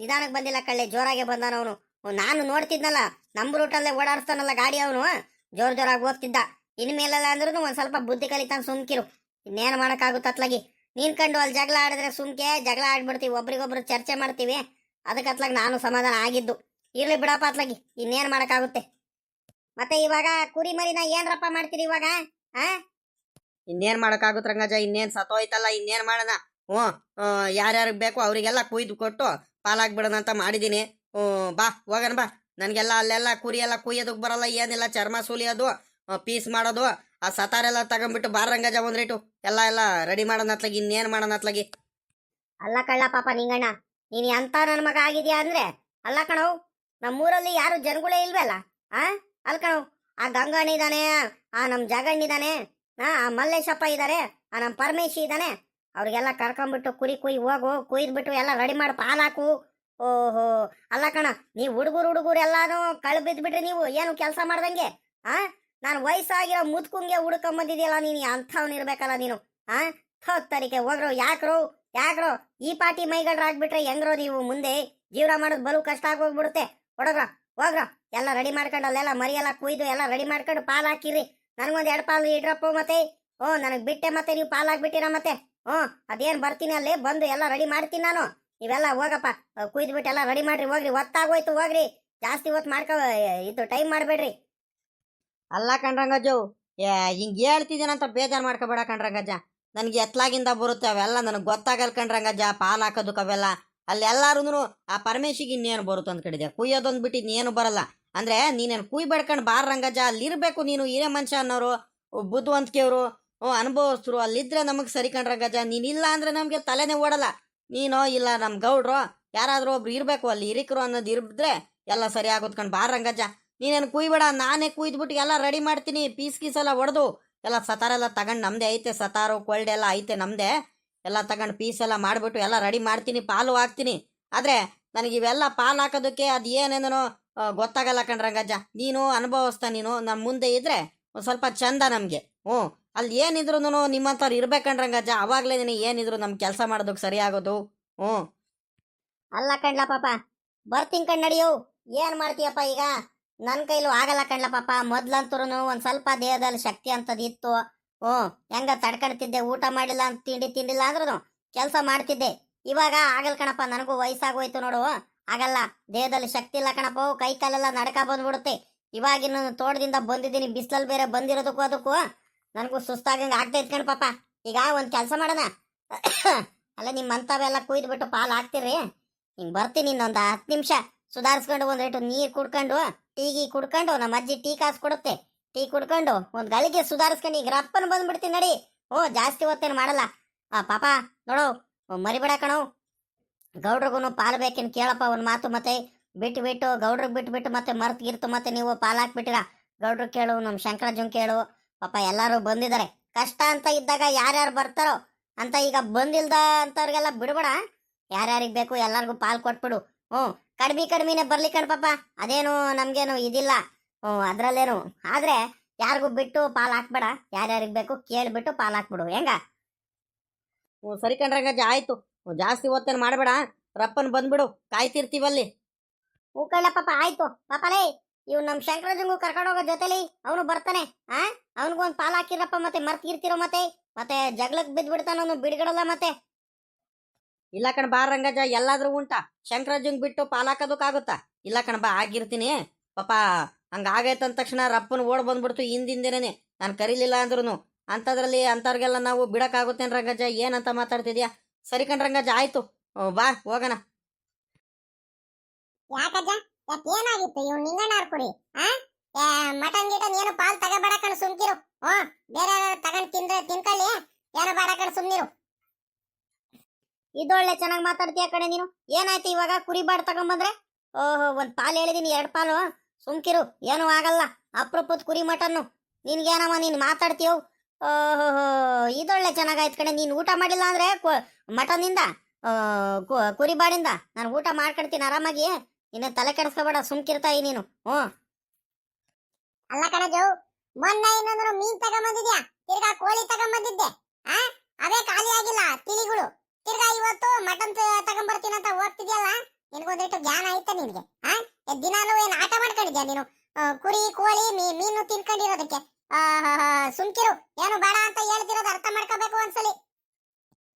ನಿಧಾನಕ್ಕೆ ಬಂದಿಲ್ಲ ಕಳ್ಳೆ, ಜೋರಾಗೆ ಬಂದಾನ ಅವನು. ನಾನು ನೋಡ್ತಿದ್ನಲ್ಲ, ನಮ್ಮ ರೂಟಲ್ಲೇ ಓಡಾಡ್ಸ್ತಾನಲ್ಲ ಗಾಡಿ ಅವನು. ಜೋರ್ ಜೋರಾಗಿ ಹೋಗ್ತಿದ್ದ. ಇನ್ಮೇಲೆಲ್ಲ ಅಂದ್ರೂ ಒಂದ್ ಸ್ವಲ್ಪ ಬುದ್ಧಿ ಕಲಿತಾನ ಸುಮ್ಕಿರು. ಇನ್ನೇನು ಮಾಡಕ್ಕಾಗುತ್ತೆ ಅತ್ಲಾಗಿ? ನೀನ್ ಕಂಡು ಅಲ್ಲಿ ಜಗಳ ಆಡಿದ್ರೆ ಸುಮ್ಕೆ ಜಗಳ ಆಡ್ಬಿಡ್ತೀವಿ, ಒಬ್ರಿಗೊಬ್ರು ಚರ್ಚೆ ಮಾಡ್ತೀವಿ. ಅದಕ್ಕೆ ಅತ್ಲಾಗ ನಾನು ಸಮಾಧಾನ ಆಗಿದ್ದು. ಇರ್ಲಿ ಬಿಡಪ್ಪ ಅತ್ಲಾಗಿ, ಇನ್ನೇನು ಮಾಡಕ್ಕಾಗುತ್ತೆ? ಮತ್ತೆ ಇವಾಗ ಕುರಿ ಮರಿನ ಏನ್ರಪ್ಪ ಮಾಡ್ತೀರಿ ಇವಾಗ? ಆ? ಇನ್ನೇನ್ ಮಾಡಕ್ಕಾಗುತ್ತೆ ರಂಗಜ? ಇನ್ನೇನ್ ಸತ್ತೋಯ್ತಲ್ಲ ಇನ್ನೇನ್ ಮಾಡೋಣ? ಹ್ಞೂ ಯಾರ್ಯಾರಿಗೆ ಬೇಕು ಅವರಿಗೆಲ್ಲ ಕುಯ್ದು ಕೊಟ್ಟು ಪಾಲಾಗ್ಬಿಡೋಣ ಅಂತ ಮಾಡಿದ್ದೀನಿ ಹ್ಞೂ ಬಾ ಹೋಗೋಣ ಬಾ. ನನಗೆಲ್ಲ ಅಲ್ಲೆಲ್ಲ ಕುರಿ ಎಲ್ಲ ಕುಯ್ಯೋದಕ್ಕೆ ಬರಲ್ಲ ಏನಿಲ್ಲ ಚರ್ಮ ಸುಲಿಯೋದು ಪೀಸ್ ಮಾಡೋದು ಆ ಸತಾರೆಲ್ಲ ತಗೊಂಡ್ಬಿಟ್ಟು ಬಾರ ರಂಗಜ ಒಂದ್ ರೇಟು. ಎಲ್ಲ ಎಲ್ಲ ರೆಡಿ ಮಾಡೋಣ ಅತ್ಲಾಗಿ ಇನ್ನೇನ್ ಮಾಡೋಣ ಅತ್ಲಾಗಿ. ಅಲ್ಲ ಕಳ್ಳ ಪಾಪ ನಿಂಗಣ್ಣ ನೀನ್ ಎಂತ ನನ್ ಮಗ ಆಗಿದ್ಯಾ ಅಂದ್ರೆ? ಅಲ್ಲ ಕಣವು ನಮ್ಮೂರಲ್ಲಿ ಯಾರು ಜನಗಳೇ ಇಲ್ವಲ್ಲ ಆ? ಅಲ್ ಆ ಗಂಗಣ್ಣ ಇದ್ದಾನೆ ಆ ನಮ್ಮ ಜಗಣ್ಣ ಇದ್ದಾನೆ ಹಾ ಆ ಮಲ್ಲೇಶಪ್ಪ ಇದ್ದಾರೆ ಆ ನಮ್ಮ ಪರಮೇಶಿ ಇದ್ದಾನೆ ಅವ್ರಿಗೆಲ್ಲ ಕರ್ಕೊಂಬಿಟ್ಟು ಕುರಿ ಕುಯ್ ಹೋಗು, ಕುಯ್ದ್ಬಿಟ್ಟು ಎಲ್ಲ ರೆಡಿ ಮಾಡಿ ಹಾಕು. ಓಹೋ, ಅಲ್ಲ ಕಣ, ನೀವು ಹುಡುಗರು ಹುಡುಗರು ಎಲ್ಲಾನು ಕಳ್ ಬಿದ್ಬಿಟ್ರಿ ನೀವು, ಏನು ಕೆಲಸ ಮಾಡ್ದಂಗೆ, ಆ? ನಾನು ವಯಸ್ಸಾಗಿರೋ ಮುದ್ಕುಂಗೆ ಹುಡ್ಕೊಂಬಂದಿದೆಯಲ್ಲ ನೀನು, ಅಂಥವ್ನ ಇರ್ಬೇಕಲ್ಲ ನೀನು, ಆ? ತರಿಕೆ ಹೋಗ್ರೋ, ಯಾಕ್ರೋ ಯಾಕ್ರೋ, ಈ ಪಾಟಿ ಮೈಗಳ್ರಾಗ್ಬಿಟ್ರೆ ಹೆಂಗ್ರೋ ನೀವು ಮುಂದೆ, ಜೀವನ ಮಾಡೋದು ಬಲು ಕಷ್ಟ ಆಗೋಗ್ಬಿಡುತ್ತೆ ಹೊಡಗ್ರ. ಹೋಗ್ರ. ಎಲ್ಲ ರೆಡಿ ಮಾಡ್ಕೊಂಡು ಅಲ್ಲೆಲ್ಲ ಮರಿಯೆಲ್ಲ ಕುಯ್ದು ಎಲ್ಲ ರೆಡಿ ಮಾಡ್ಕೊಂಡು ಪಾಲ್ ಹಾಕಿರಿ ನನಗೊಂದು ಎರಡು ಪಾಲು ಇಡ್ರಪ್ಪ ಮತ್ತೆ. ಹ್ಞೂ, ನನಗೆ ಬಿಟ್ಟೆ ಮತ್ತೆ ನೀವು ಪಾಲ್ ಹಾಕ್ಬಿಟ್ಟಿರ ಮತ್ತೆ. ಹ್ಞೂ, ಅದೇನು ಬರ್ತೀನಿ ಅಲ್ಲಿ ಬಂದು ಎಲ್ಲ ರೆಡಿ ಮಾಡ್ತೀನಿ ನಾನು. ನೀವೆಲ್ಲ ಹೋಗಪ್ಪ. ಕುಯ್ದುಬಿಟ್ಟು ಎಲ್ಲ ರೆಡಿ ಮಾಡ್ರಿ, ಹೋಗ್ರಿ. ಒತ್ತಾಗೋಯ್ತು ಹೋಗ್ರಿ. ಜಾಸ್ತಿ ಹೊತ್ತು ಮಾಡ್ಕೊ, ಇದು ಟೈಮ್ ಮಾಡಬೇಡ್ರಿ. ಅಲ್ಲ ಕಣ್ರಂಗಜ್ಜು ಹಿಂಗ್ ಹೇಳ್ತಿದ್ದೀನಂತ ಬೇಜಾರು ಮಾಡ್ಕೋಬೇಡ ಕಣ್ರಂಗಜ್ಜ. ನನಗೆ ಎತ್ಲಾಗಿಂದ ಬರುತ್ತೆ ಅವೆಲ್ಲ, ನನಗೆ ಗೊತ್ತಾಗಲ್ ಕಣ್ರಂಗಜ್ಜ. ಪಾಲ್ ಹಾಕೋದಕ್ಕೆ ಅವೆಲ್ಲ. ಅಲ್ಲಿ ಎಲ್ಲಾರು ಆ ಪರಮೇಶಿಗೆ ಇನ್ನೇನು ಬರುತ್ತೆ ಅಂತ ಕಡಿದೆ ಕುಯ್ಯೋದೊಂದು ಬಿಟ್ಟು ಇನ್ನೇನು ಬರಲ್ಲ. ಅಂದ್ರೆ ನೀನೇನು ಕುಯ್ ಬೆಡ್ಕೊಂಡು ಬಾರ ಅಲ್ಲಿ ಇರಬೇಕು ನೀನು ಹಿರೇ ಮನುಷ್ಯ ಅನ್ನೋರು ಬುದ್ಧಿವಂತಿಕೆಯವರು ಓ ಅನುಭವಸ್ಥರು, ಅಲ್ಲಿದ್ರೆ ನಮಗೆ ಸರಿ ಕಣ್ರಂಗಜ್ಜ ನೀನಿಲ್ಲ ಅಂದ್ರೆ ನಮಗೆ ತಲೆನೇ ಓಡಲ್ಲ. ನೀನೋ ಇಲ್ಲ ನಮ್ಮ ಗೌಡ್ರು, ಯಾರಾದ್ರೂ ಒಬ್ರು ಇರಬೇಕು, ಅಲ್ಲಿ ಹಿರಿಕರು ಅನ್ನೋದು ಇರಿದ್ರೆ ಎಲ್ಲ ಸರಿ ಕಣ್ ಬಾರ ರಂಗಜ್ಜ ನೀನೇನು ಕುಯ್ಬೇಡ ನಾನೇ ಕುಯ್ದ್ಬಿಟ್ಟು ಎಲ್ಲ ರೆಡಿ ಮಾಡ್ತೀನಿ. ಪೀಸ್ ಗೀಸ್ ಎಲ್ಲ ಹೊಡೆದು ಎಲ್ಲ ಸತಾರ ಎಲ್ಲ ತಗೊಂಡು ನಮ್ದೇ ಐತೆ, ಸತಾರು, ಕೋಲ್ಡ್ ಎಲ್ಲ ಐತೆ ನಮ್ದೇ. ಎಲ್ಲ ತಗೊಂಡು ಪೀಸ್ ಎಲ್ಲ ಮಾಡಿಬಿಟ್ಟು ಎಲ್ಲ ರೆಡಿ ಮಾಡ್ತೀನಿ, ಪಾಲು ಹಾಕ್ತೀನಿ. ಆದರೆ ನನಗೆ ಇವೆಲ್ಲ ಪಾಲು ಹಾಕೋದಕ್ಕೆ ಅದು ಏನೇನೋ ಗೊತ್ತಾಗಲ್ಲ ಗೊತ್ತಾಗಲ್ಲ ಕಣ್ರಂಗಜ್ಜ ನೀನು ಅನುಭವಿಸ್ತಾ ನೀನು ನಮ್ಮ ಮುಂದೆ ಇದ್ರೆ ಒಂದು ಸ್ವಲ್ಪ ಚಂದ ನಮಗೆ. ಹ್ಞೂ. ಅಲ್ಲಿ ಏನಿದ್ರು ನಿಮ್ಮಂಥವ್ರು ಇರ್ಬೇಕಣ್ರಂಗಜ್ಜ ಅವಾಗಲೇ ನಿನಗೆ ಏನಿದ್ರು ನಮ್ಮ ಕೆಲಸ ಮಾಡೋದಕ್ಕೆ ಸರಿಯಾಗೋದು. ಹ್ಞೂ. ಅಲ್ಲ ಕಣ್ಲ ಪಾಪ. ಬರ್ತೀನಿ ಕಣ್ ಏನು ಮಾಡ್ತೀಯಪ್ಪ ಈಗ? ನನ್ನ ಕೈಲೂ ಆಗಲ್ಲ ಕಣ್ಲ ಪಾಪ. ಮೊದ್ಲಂತೂ ಒಂದು ಸ್ವಲ್ಪ ದೇಹದಲ್ಲಿ ಶಕ್ತಿ ಅಂತದ್ ಹ್ಞೂ ಹೆಂಗ ತಡ್ಕೊಳ್ತಿದ್ದೆ ಊಟ ಮಾಡಿಲ್ಲ ಅಂತ ತಿಂಡಿ ತಿಂಡಿಲ್ಲ ಅಂದ್ರೂ ಕೆಲಸ ಮಾಡ್ತಿದ್ದೆ. ಇವಾಗ ಆಗಲ್ ಕಣಪ್ಪ, ನನಗೂ ವಯಸ್ಸಾಗೋಯ್ತು ನೋಡು. ಆಗಲ್ಲ, ದೇಹದಲ್ಲಿ ಶಕ್ತಿ ಇಲ್ಲ ಕಣಪ್ಪ ಕೈ ಕಾಲೆಲ್ಲ ನಡಕ ಬಂದ್ಬಿಡುತ್ತೆ. ಇವಾಗಿನ ತೋಟದಿಂದ ಬಂದಿದ್ದೀನಿ, ಬಿಸಿಲಲ್ಲಿ ಬೇರೆ ಬಂದಿರೋದಕ್ಕೂ ಅದಕ್ಕೂ. ನನಗೂ ಸುಸ್ತಾಗಂಗೆ ಆಗ್ತೈತ್ ಇತ್ತು ಪಾಪ ಈಗ ಒಂದು ಕೆಲಸ ಮಾಡೋಣ. ಅಲ್ಲ ನಿಮ್ಮಂಥವೆಲ್ಲ ಕುಯ್ದುಬಿಟ್ಟು ಪಾಲು ಹಾಕ್ತಿರಿ. ಹಿಂಗೆ ಬರ್ತೀನಿ ಇನ್ನೊಂದು ಹತ್ತು ನಿಮಿಷ. ಸುಧಾರಿಸ್ಕೊಂಡು ಒಂದು ರೇಟು ನೀರು ಕುಡ್ಕೊಂಡು ಟೀಗಿ ಕುಡ್ಕೊಂಡು ನಮ್ಮ ಅಜ್ಜಿ ಟೀ ಕಾಸು ಕೊಡುತ್ತೆ. ಟೀ ಕುಡ್ಕೊಂಡು ಒಂದ್ ಗಳಿಗೆ ಸುಧಾರಿಸ್ಕೊಂಡು ಈಗ ರಪ್ಪನ್ ಬಂದ್ಬಿಡ್ತೀನಿ ನಡಿ. ಓ, ಜಾಸ್ತಿ ಹೊತ್ತೇನು ಮಾಡಲ್ಲ. ಆ, ಪಾಪ, ನೋಡು, ಮರಿಬೇಡ ಕಣೋ. ಗೌಡ್ರಿಗೂ ಪಾಲು ಬೇಕೇನು ಕೇಳಪ್ಪ ಒಂದ್ ಮಾತು ಮತ್ತೆ. ಬಿಟ್ಟು ಬಿಟ್ಟು, ಗೌಡ್ರಿಗೆ ಬಿಟ್ಟು ಬಿಟ್ಟು ಮತ್ತೆ ಮರ್ತು ಗಿರ್ತು ಮತ್ತೆ ನೀವು ಪಾಲ್ ಹಾಕ್ಬಿಟ್ಟಿರ. ಗೌಡ್ರು ಕೇಳು ನಮ್ಮ ಶಂಕರಾಜನ್ ಕೇಳು. ಪಾಪ, ಎಲ್ಲರೂ ಬಂದಿದ್ದಾರೆ ಕಷ್ಟ ಅಂತ ಇದ್ದಾಗ ಯಾರ್ಯಾರು ಬರ್ತಾರೋ ಅಂತ ಈಗ ಬಂದಿಲ್ದ ಅಂತವ್ರಿಗೆಲ್ಲ ಬಿಡ್ಬೇಡ. ಯಾರ್ಯಾರಿಗೆ ಬೇಕು ಎಲ್ಲರಿಗೂ ಪಾಲ್ ಕೊಟ್ಬಿಡು. ಹ್ಞೂ ಕಡಿಮೆ ಕಡಿಮೆನೆ ಬರ್ಲಿ ಕಣ್ ಪಾಪ. ಅದೇನು ನಮಗೇನು ಇದಿಲ್ಲ. ಹ್ಞೂ ಅದ್ರಲ್ಲೇನು. ಆದ್ರೆ ಯಾರಿಗೂ ಬಿಟ್ಟು ಪಾಲ್ ಹಾಕ್ಬೇಡ. ಯಾರ್ಯಾರಿಗೆ ಬೇಕು ಕೇಳ್ಬಿಟ್ಟು ಪಾಲ್ ಹಾಕ್ಬಿಡು ಹೆಂಗ? ಓ ಸರಿ ಕಣ್ರಂಗಜ್ಜ ಆಯ್ತು. ಜಾಸ್ತಿ ಹೊತ್ತೇನು ಮಾಡಬೇಡ. ರಪ್ಪನ್ ಬಂದ್ಬಿಡು. ಕಾಯ್ತಿರ್ತೀವಲ್ಲಿ ಹೂಕಳ್ಳ ಪಾಪ ಆಯ್ತು. ಪಾಪಲೇ ಇವ್ ನಮ್ ಶಂಕರಜಂಗು ಕರ್ಕೊಂಡು ಹೋಗೋ ಜೊತೆಲಿ ಅವನು ಬರ್ತಾನೆ ಆ? ಅವನಿಗೊಂದು ಒಂದ್ ಪಾಲ್ ಹಾಕಿರಪ್ಪ ಮತ್ತೆ ಮರ್ತಿರ್ತಿರೋ ಮತ್ತೆ? ಮತ್ತೆ ಜಗ್ಲಕ್ ಬಿದ್ದ್ಬಿಡ್ತಾನ ಅವನು ಬಿಡ್ಗಡಲ್ಲ ಮತ್ತೆ? ಇಲ್ಲ ಕಣ ಬಾ ರಂಗಜ್ಜ ಎಲ್ಲಾದ್ರೂ ಉಂಟಾ. ಶಂಕರಾಜಂಗ್ ಬಿಟ್ಟು ಪಾಲಾಕೋದಕ್ಕಾಗುತ್ತಾ ಇಲ್ಲ ಕಣ ಬಾ ಆಗಿರ್ತೀನಿ. ಪಾಪ ಹಂಗ ಆಗೈತೆ ಅಂದ ತಕ್ಷಣ ರಪ್ಪನ್ ಓಡ್ ಬಂದ್ಬಿಡ್ತು ಹಿಂದಿಂದೇನೆ ನಾನು ಕರೀಲಿಲ್ಲ ಅಂದ್ರೂ ಅಂಥದ್ರಲ್ಲಿ ಅಂಥವ್ರಿಗೆಲ್ಲ ನಾವು ಬಿಡಕ್ಕಾಗುತ್ತೇನ್ ರಂಗಜ್ಜ? ಏನಂತ ಮಾತಾಡ್ತಿದ್ಯಾ? ಸರಿ ಕಣ್ ರಂಗಜ್ಜ ಆಯ್ತು. ಬಾ ಹೋಗೋಣ. ಯಾಕಜ್ಜ? ಯಾಕೆ ಏನಾಗಿತ್ತು? ಇವ್ ನಿಂಗಣ್ಣ ಕುರಿ ಆ? ಏ, ಮಟನ್ ಗಿಟನ್ ಏನು ಪಾಲ್ ತಗೋಬೇಡ ಕಣ್ ಸುಮ್ಕಿರು. ಹ್ಞೂ ಬೇರೆ ತಗೊಂಡ್ ತಿಂದ್ರೆ ತಿನ್ಕೊಳ್ಳಿ. ಏನು ಬೇಡ ಸುಮ್ನಿರು. ಇದೊಳ್ಳೆ ಚೆನ್ನಾಗಿ ಮಾತಾಡ್ತೀಯ ಕಣೆ ನೀನು? ಏನಾಯ್ತು ಇವಾಗ ಕುರಿ ಬಾಡ್ ತಗೊಂಬಂದ್ರೆ? ಓಹೋ ಒಂದ್ ಪಾಲ್ ಹೇಳಿದೀನಿ ಎರಡ್ ಪಾಲು. ಸುಮ್ಕಿರು, ಏನು ಆಗಲ್ಲ. ಅಪ್ರೂಪದ ಕುರಿ ಮಟನ್ನು ನಿನ್ಗೇನಮ್ಮ, ನೀನ್ ಮಾತಾಡ್ತೀಯೋ? ಓಹೋ ಇದೊಳ್ಳೆ ಚೆನ್ನಾಗಾಯ್ತು ಕಣೆ. ನೀನು ಊಟ ಮಾಡಿಲ್ಲ ಅಂದ್ರೆ ಮಟನ್ನಿಂದ ಕುರಿ ಬಾಡಿಂದ ನಾನು ಊಟ ಮಾಡ್ಕೊಡ್ತೀನಿ ಆರಾಮಾಗಿ. ಇನ್ನ ತಲೆ ಕೆಡಿಸ್ಕೋಬೇಡ ಸುಮ್ಕಿರ್ತಾಯಿ ನೀನು. ಹ್ಞೂ. ಅಲ್ಲ ಕಣಜು ಮೊನ್ನೆ ಇನ್ನೊಂದ್ರು ಮೀನ್ ತಗೊಂಬಂದಿದ್ಯಾ? ತಿರ್ಗಾ ಕೋಳಿ ತಗೊಂಬಂದಿದ್ದೆ. ಆ? ಅದೇ ಖಾಲಿ ಆಗಿಲ್ಲ, ತಿಳಿಗಳು. ತಿರ್ಗಾ ಇವತ್ತು ಮಟನ್ ತಗೊಂಬರ್ತೀನಿ ಅಂತ ಹೋಗ್ತಿದ್ಯಲ್ಲ? ನಿನಗೊಂದಿಟ್ಟು ಜ್ಞಾನ ಐತೆ ನಿನ್ಗೆ, ಆ? ಏ, ದಿನಾಲೂ ಏನ್ ಆಟ ಮಾಡ್ಕೊಂಡಿದ್ಯಾ ನೀನು? ಕುರಿ ಕೋಳಿ ಮೀನು ತಿನ್ಕೊಂಡಿರೋದಕ್ಕೆ? ಸುಮ್ಕಿರು. ಏನು ಬೇಡ ಅಂತ ಹೇಳ್ತಿರೋದು ಅರ್ಥ ಮಾಡ್ಕೋಬೇಕು ಒಂದ್ಸಲಿ.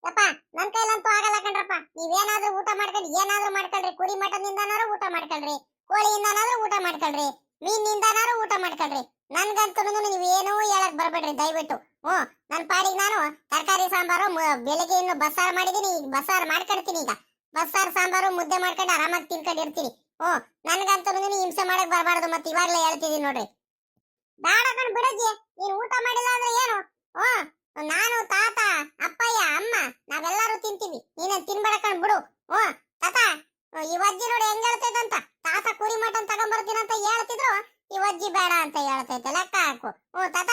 ಯಪ್ಪ ನನ್ ಕೈಲಂತೂ ಆಗಲ್ಲ ಕಣ್ರಪ್ಪ. ನೀವೇನಾದ್ರೂ ಊಟ ಮಾಡ್ಕೊಂಡು ಏನಾದ್ರೂ ಮಾಡ್ಕೊಳ್ರಿ. ಕುರಿ ಮಟನ್ನಿಂದನಾದ್ರೂ ಊಟ ಮಾಡ್ಕೊಳ್ರಿ. ಕೋಳಿಯಿಂದನಾದ್ರೂ ಊಟ ಮಾಡ್ಕೊಳ್ರಿ. ಮೀನಿಂದನಾದ್ರೂ ಊಟ ಮಾಡ್ಕೊಳ್ರಿ. ನನ್ಗಂತೂ ನೀವು ಏನೂ ಹೇಳಕ್ ಬರ್ಬೇಡ್ರಿ ದಯವಿಟ್ಟು. ಹ್ಞೂ ನನ್ನ ಪಾಡಿಗೆ ನಾನು ತರಕಾರಿ ಸಾಂಬಾರು ಬೆಳಿಗ್ಗೆ ಇನ್ನು ಬಸ್ಸಾರು ಮಾಡಿದೀನಿ. ಈಗ ಬಸ್ಸಾರು ಮಾಡ್ಕೊಡ್ತೀನಿ ಈಗ. ಬಸ್ಸಾರು ಸಾಂಬಾರು ಮುದ್ದೆ ಮಾಡ್ಕೊಂಡು ಆರಾಮಾಗಿ ತಿನ್ಕೊಂಡು ಹ್ಞೂ, ನನ್ಗಂತೂ ನೀವು ಹಿಂಸೆ ಮಾಡಕ್ ಬರಬಾರ್ದು ಮತ್ತೆ ಇವಾಗ್ಲೇ ಹೇಳ್ತಿದ್ದೀನಿ ನೋಡ್ರಿ. ಬೇಡ ಕಣ್ ಬಿಡಜ್ಜಿ ನೀನು ಊಟ ಮಾಡಿಲ್ಲ ಅಂದ್ರೆ ಏನು? ಓ ನಾನು ತಾತ, ಅಪ್ಪಯ್ಯ, ಅಮ್ಮ, ನಾವೆಲ್ಲರೂ ತಿಂತೀವಿ. ನೀನೇನ್ ತಿನ್ಬೇಡ ಕಣ್ ಬಿಡು. ಓ ತಾತ ಇವಜ್ಜಿ ನೋಡಿ ಹೆಂಗ್ ಹೇಳ್ತೈತಂತ ತಾತ ಕುರಿ ಮಟನ್ ಅಂತ ಹೇಳ್ತಿದ್ರು ಇವಜ್ಜಿ ಬೇಡ ಅಂತ ಹೇಳ್ತೈತೆ. ಲೆಕ್ಕ ಹಾಕು. ಓ ತಾತ,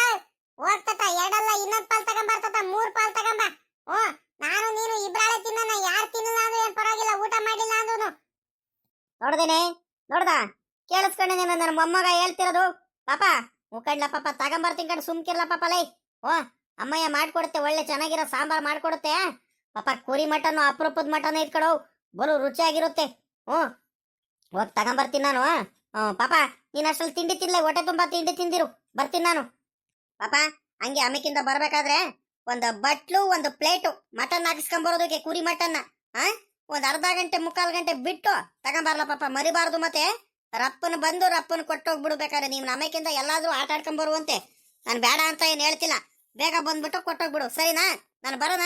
ಹೋಗ್ ತಾತ, ಎರಡಲ್ಲ ಇನ್ನೊಂದ್ ಪಾಲ್ ತಗೊಂಬಾರ ತಾತ, ಮೂರ್ ಪಾಲ್ ತಗೊಂಬ. ಓ ನಾನು ನೀನು ಇಬ್ರಾಳೆ ತಿನ್ನ ಯಾರು ತಿನ್ನಲ್ಲ ಅಂದ್ರೆ ಏನ್ ಪರವಾಗಿಲ್ಲ, ಊಟ ಮಾಡಿಲ್ಲ ಅಂದ್ರು ನೋಡ್ದೇನೆ? ನೋಡ್ದ? ಕೇಳಿಸ್ಕೊಂಡೆ ನೀನು ನನ್ನ ಮೊಮ್ಮಗ ಹೇಳ್ತಿರೋದು. ಪಾಪ, ಮುಖಂಡ್ಲ ಪಾಪ, ತಗೊಂಬರ್ತೀನಿ ಕಣ್, ಸುಮ್ಕಿರ್ಲ ಪಾಪ, ಲೈ. ಓ, ಅಮ್ಮಯ್ಯ ಮಾಡ್ಕೊಡುತ್ತೆ, ಒಳ್ಳೆ ಚೆನ್ನಾಗಿರೋ ಸಾಂಬಾರ್ ಮಾಡ್ಕೊಡುತ್ತೆ. ಪಾಪ, ಕುರಿ ಮಟನ್, ಅಪರೂಪದ ಮಟನ್ ಇಟ್ಕೊಡು. ಬಲು ರುಚಿಯಾಗಿರುತ್ತೆ. ಹ್ಞೂ. ಹೋಗಿ ತಗೊಂಬರ್ತೀನಿ ನಾನು ಹ್ಞೂ, ಪಾಪ, ನೀನು ಅಷ್ಟ್ರಲ್ಲಿ ತಿಂಡಿ ತಿನ್ಲೇ, ಹೊಟ್ಟೆ ತುಂಬ ತಿಂಡಿ ತಿಂದಿರು. ಬರ್ತೀನಿ ನಾನು. ಪಾಪ, ಹಂಗೆ ಅಮ್ಮಕ್ಕಿಂತ ಬರಬೇಕಾದ್ರೆ ಒಂದು ಬಟ್ಲು, ಒಂದು ಪ್ಲೇಟು ಮಟನ್ ಹಾಕಿಸ್ಕೊಂಬರೋದಕ್ಕೆ, ಕುರಿ ಮಟನ್ನ ಆ ಒಂದ್ ಅರ್ಧ ಗಂಟೆ, ಮುಕ್ಕಾಲ್ ಗಂಟೆ ಬಿಟ್ಟು ತಗೊಂಬಾರ್ಲ ಪಾಪ, ಮರಿಬಾರ್ದು ಮತ್ತೆ. ರಪ್ಪನ ಬಂದು ರಪ್ಪನ ಕೊಟ್ಟೋಗ್ಬಿಡ್ಬೇಕಾದ್ರೆ ನೀವು ನಮಕಿಂದ ಎಲ್ಲಾದ್ರೂ ಆಟ ಆಡ್ಕೊಂಡ್ ಬರುವಂತೆ. ನಾನು ಬೇಡ ಅಂತ ಏನ್ ಹೇಳ್ತಿಲ್ಲ. ಬೇಗ ಬಂದ್ಬಿಟ್ಟು ಕೊಟ್ಟೋಗ್ಬಿಡು. ಸರಿನಾ? ನಾನು ಬರೋಣ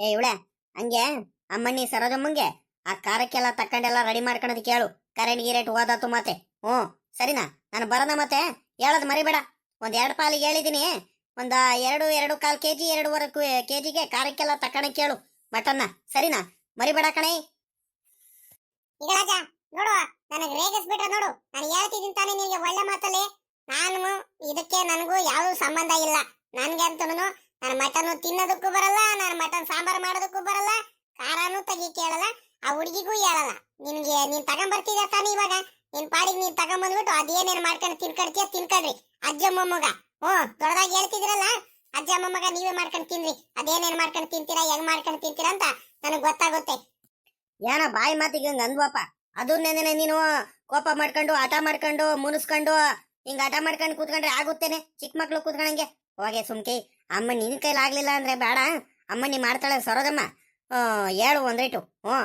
ಏ ಇವಳೆ, ಹಂಗೆ? ಅಮ್ಮಣ್ಣಿ ಸರೋಜಮ್ಮಂಗೆ, ಆ ಕಾರಕ್ಕೆಲ್ಲ ತಕ್ಕಂಡೆಲ್ಲ ರೆಡಿ ಮಾಡ್ಕೊಳೋದಕ್ಕೆ ಕೇಳು. ಕರೆಂಟ್ ಗಿರೇಟ್ ಓದಾತು ಮತ್ತೆ. ಹ್ಞೂ, ಸರಿನಾ? ನಾನು ಬರೋಣ ಮತ್ತೆ? ಹೇಳೋದು ಮರಿಬೇಡ. ಒಂದು ಎರಡು ಪಾಲಿಗೆ ಹೇಳಿದ್ದೀನಿ ಒಂದು ಎರಡು ಎರಡು ಕಾಲ್ ಕೆಜಿ, ಎರಡೂವರೆ ಕೆಜಿಗೆ ಕಾರಕ್ಕೆಲ್ಲ ತಕ್ಕಣಕ್ಕೆ ಕೇಳು. ಮಟನ್ನ. ಸರಿನಾ? ಮರಿಬೇಡ ಕಣೆ. ಈಗ ರಾಜ ನೋಡು ನನಗೆ ರೇಗಿಸ್ಬಿಟ್ರೆ ನೋಡು. ನಾನು ಹೇಳ್ತಿದ್ದೀನಿ ತಾನೇ ನಿನಗೆ ಒಳ್ಳೆ ಮಾತಲ್ಲಿ. ನಾನು ಇದಕ್ಕೆ ನನಗೂ ಯಾವ ಸಂಬಂಧ ಇಲ್ಲ. ನನ್ಗೆ ಅಂತೂ ನಾನು ಮಟನ್ ತಿನ್ನೋದಕ್ಕೂ ಬರಲ್ಲ, ನಾನು ಮಟನ್ ಸಾಂಬಾರ್ ಮಾಡೋದಕ್ಕೂ ಬರಲ್ಲ, ಖಾರನೂ ತೆಗಿ ಕೇಳಲ್ಲ, ಆ ಹುಡುಗಿಗೂ ಹೇಳಲ್ಲ. ನಿನ್ಗೆ ನೀನ್ ತಗೊಂಬರ್ತಿದ್ಯ ತಾನೇ ಇವಾಗ? ನಿನ್ ಪಾಡಿಗೆ ನೀನ್ ತಗೊಂಬಂದ್ಬಿಟ್ಟು ಅದೇನೇನ್ ಮಾಡ್ಕೊಂಡು ತಿನ್ಕಡ್ತೀಯ ತಿನ್ಕಡ್ರಿ. ಅಜ್ಜ ಮೊಮ್ಮಗ ಓ ದೊಡ್ಡದಾಗಿ ಹೇಳ್ತಿದ್ರಲ್ಲ? ಅಜ್ಜ ಮೊಮ್ಮಗ ನೀವೇ ಮಾಡ್ಕೊಂಡು ತಿನ್ರಿ. ಅದೇನೇನ್ ಮಾಡ್ಕೊಂಡು ತಿಂತೀರಾ ಹೆಂಗ್ ಮಾಡ್ಕೊಂಡು ತಿಂತೀರಾ ಅಂತ ನನಗೆ ಗೊತ್ತಾಗುತ್ತೆ. ಏನೋ ಬಾಯಿ ಮಾತಿಗೆ ಹಂಗ ಅಂದ್ವಪ್ಪ. ಅದನ್ನೇನೆ ನೀನು ಕೋಪ ಮಾಡ್ಕೊಂಡು ಹಠ ಮಾಡ್ಕೊಂಡು ಮುನಿಸ್ಕೊಂಡು ಹಿಂಗ ಹಠ ಮಾಡ್ಕೊಂಡು ಕೂತ್ಕೊಂಡ್ರೆ ಆಗುತ್ತೇನೆ. ಚಿಕ್ಕ ಮಕ್ಳು ಕೂತ್ಕೊಂಡಂಗೆ. ಹೋಗೆ ಸುಮ್ಕಿ. ಅಮ್ಮ ನಿನ್ ಕೈಲಿ ಆಗ್ಲಿಲ್ಲ ಅಂದ್ರೆ ಬೇಡ. ಅಮ್ಮ ನೀ ಮಾಡ್ತಾಳೆ ಸರೋದಮ್ಮ. ಹೇಳು ಒಂದ್ರೇಟು. ಹ್ಞೂ.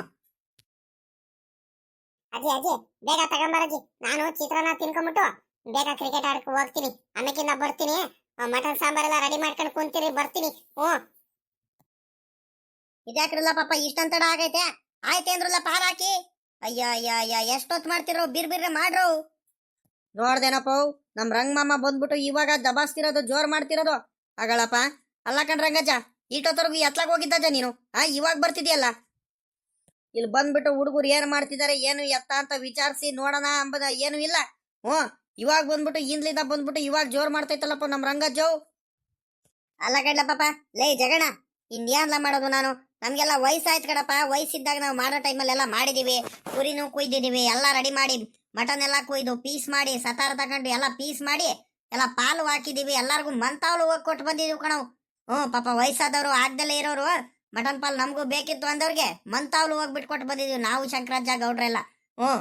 ಅಜ್ಜಿ ಅಜ್ಜಿ ಬೇಗ ತಗೊಂಬರಜ್ಜಿ. ನಾನು ಚಿತ್ರಾನ್ನ ತಿನ್ಕೊಂಬಿಟ್ಟು ಬೇಗ ಕ್ರಿಕೆಟ್ ಆಡಕ್ಕೆ ಹೋಗ್ತೀನಿ. ಆಮೇಕಿಂದ ಬರ್ತೀನಿ. ಮಟನ್ ಸಾಂಬಾರೆಲ್ಲ ರೆಡಿ ಮಾಡ್ಕೊಂಡು ಕುಂತೀರಿ, ಬರ್ತೀನಿ. ಹ್ಞೂ. ಇದ್ಯಾಕ್ರಲ್ಲ ಪಾಪ ಇಷ್ಟಂತಡ ಆಗೈತೆ. ಆಯ್ತೆ ಅಂದ್ರಲ್ಲ ಪಾಲ್ ಹಾಕಿ. ಅಯ್ಯ ಅಯ್ಯ ಅಯ್ಯ ಎಷ್ಟೊತ್ ಮಾಡ್ತಿರೋ, ಬಿರ್ ಬಿರ್ರೆ ಮಾಡ್ರು. ನೋಡ್ದೇನಪ್ಪ? ನಮ್ ರಂಗ ಮಾಮ ಬಂದ್ಬಿಟ್ಟು ಇವಾಗ ದಬಾಸ್ತಿರೋದು, ಜೋರ್ ಮಾಡ್ತಿರೋದು. ಆಗಳಪ್ಪ ಅಲ್ಲ ಕಣ್ ರಂಗಜ್ಜ ಈಟೋತ್ತರ್ಗು ಎತ್ಲಾಗ್ ಹೋಗಿದ್ದಜ್ಜ ನೀನು? ಆ, ಇವಾಗ ಬರ್ತಿದ್ಯಲ್ಲ? ಇಲ್ಲಿ ಬಂದ್ಬಿಟ್ಟು ಹುಡುಗರು ಏನ್ ಮಾಡ್ತಿದ್ದಾರೆ ಏನು ಎತ್ತ ಅಂತ ವಿಚಾರಿಸಿ ನೋಡೋಣ ಅಂಬದ ಏನು ಇಲ್ಲ. ಹ್ಞೂ. ಇವಾಗ ಬಂದ್ಬಿಟ್ಟು ಹಿಂದ್ಲಿಂದ ಬಂದ್ಬಿಟ್ಟು ಇವಾಗ ಜೋರ್ ಮಾಡ್ತೈತಲ್ಲಪ್ಪ ನಮ್ ರಂಗಜ್ಜವ್ ಅಲ್ಲ ಕಡ್ಲ ಪಾಪ, ಲೇ ಜಗಣ ಇನ್ಯಾನ್ಲ ಮಾಡೋದು ನಾನು? ನಮ್ಗೆಲ್ಲ ವಯಸ್ಸಾಯ್ತು ಕಡಪ್ಪ ವಯಸ್ಸಿದ್ದಾಗ ನಾವು ಮಾಡೋ ಟೈಮಲ್ಲಿ ಎಲ್ಲ ಮಾಡಿದೀವಿ. ಕುರಿನೂ ಕುಯ್ದಿದೀವಿ, ಎಲ್ಲ ರೆಡಿ ಮಾಡಿ ಮಟನ್ ಎಲ್ಲ ಕುಯ್ದು ಪೀಸ್ ಮಾಡಿ, ಸತಾರ ತಗೊಂಡು ಎಲ್ಲ ಪೀಸ್ ಮಾಡಿ, ಎಲ್ಲ ಪಾಲು ಹಾಕಿದೀವಿ. ಎಲ್ಲರಿಗೂ ಮಂತಾವ್ಲು ಹೋಗಿ ಕೊಟ್ಟು ಬಂದಿದೀವಿ ಕಣವು ಹ್ಞೂ ಪಾಪ ವಯಸ್ಸಾದವರು, ಆಗ್ದಲ್ಲೇ ಇರೋರು, ಮಟನ್ ಪಾಲ್ ನಮಗೂ ಬೇಕಿತ್ತು ಅಂದವ್ರಿಗೆ ಮಂತಾವ್ಲು ಹೋಗಿ ಕೊಟ್ಟು ಬಂದಿದೀವಿ ನಾವು ಶಂಕರಾಜ ಗೌಡ್ರೆಲ್ಲ. ಹ್ಞೂ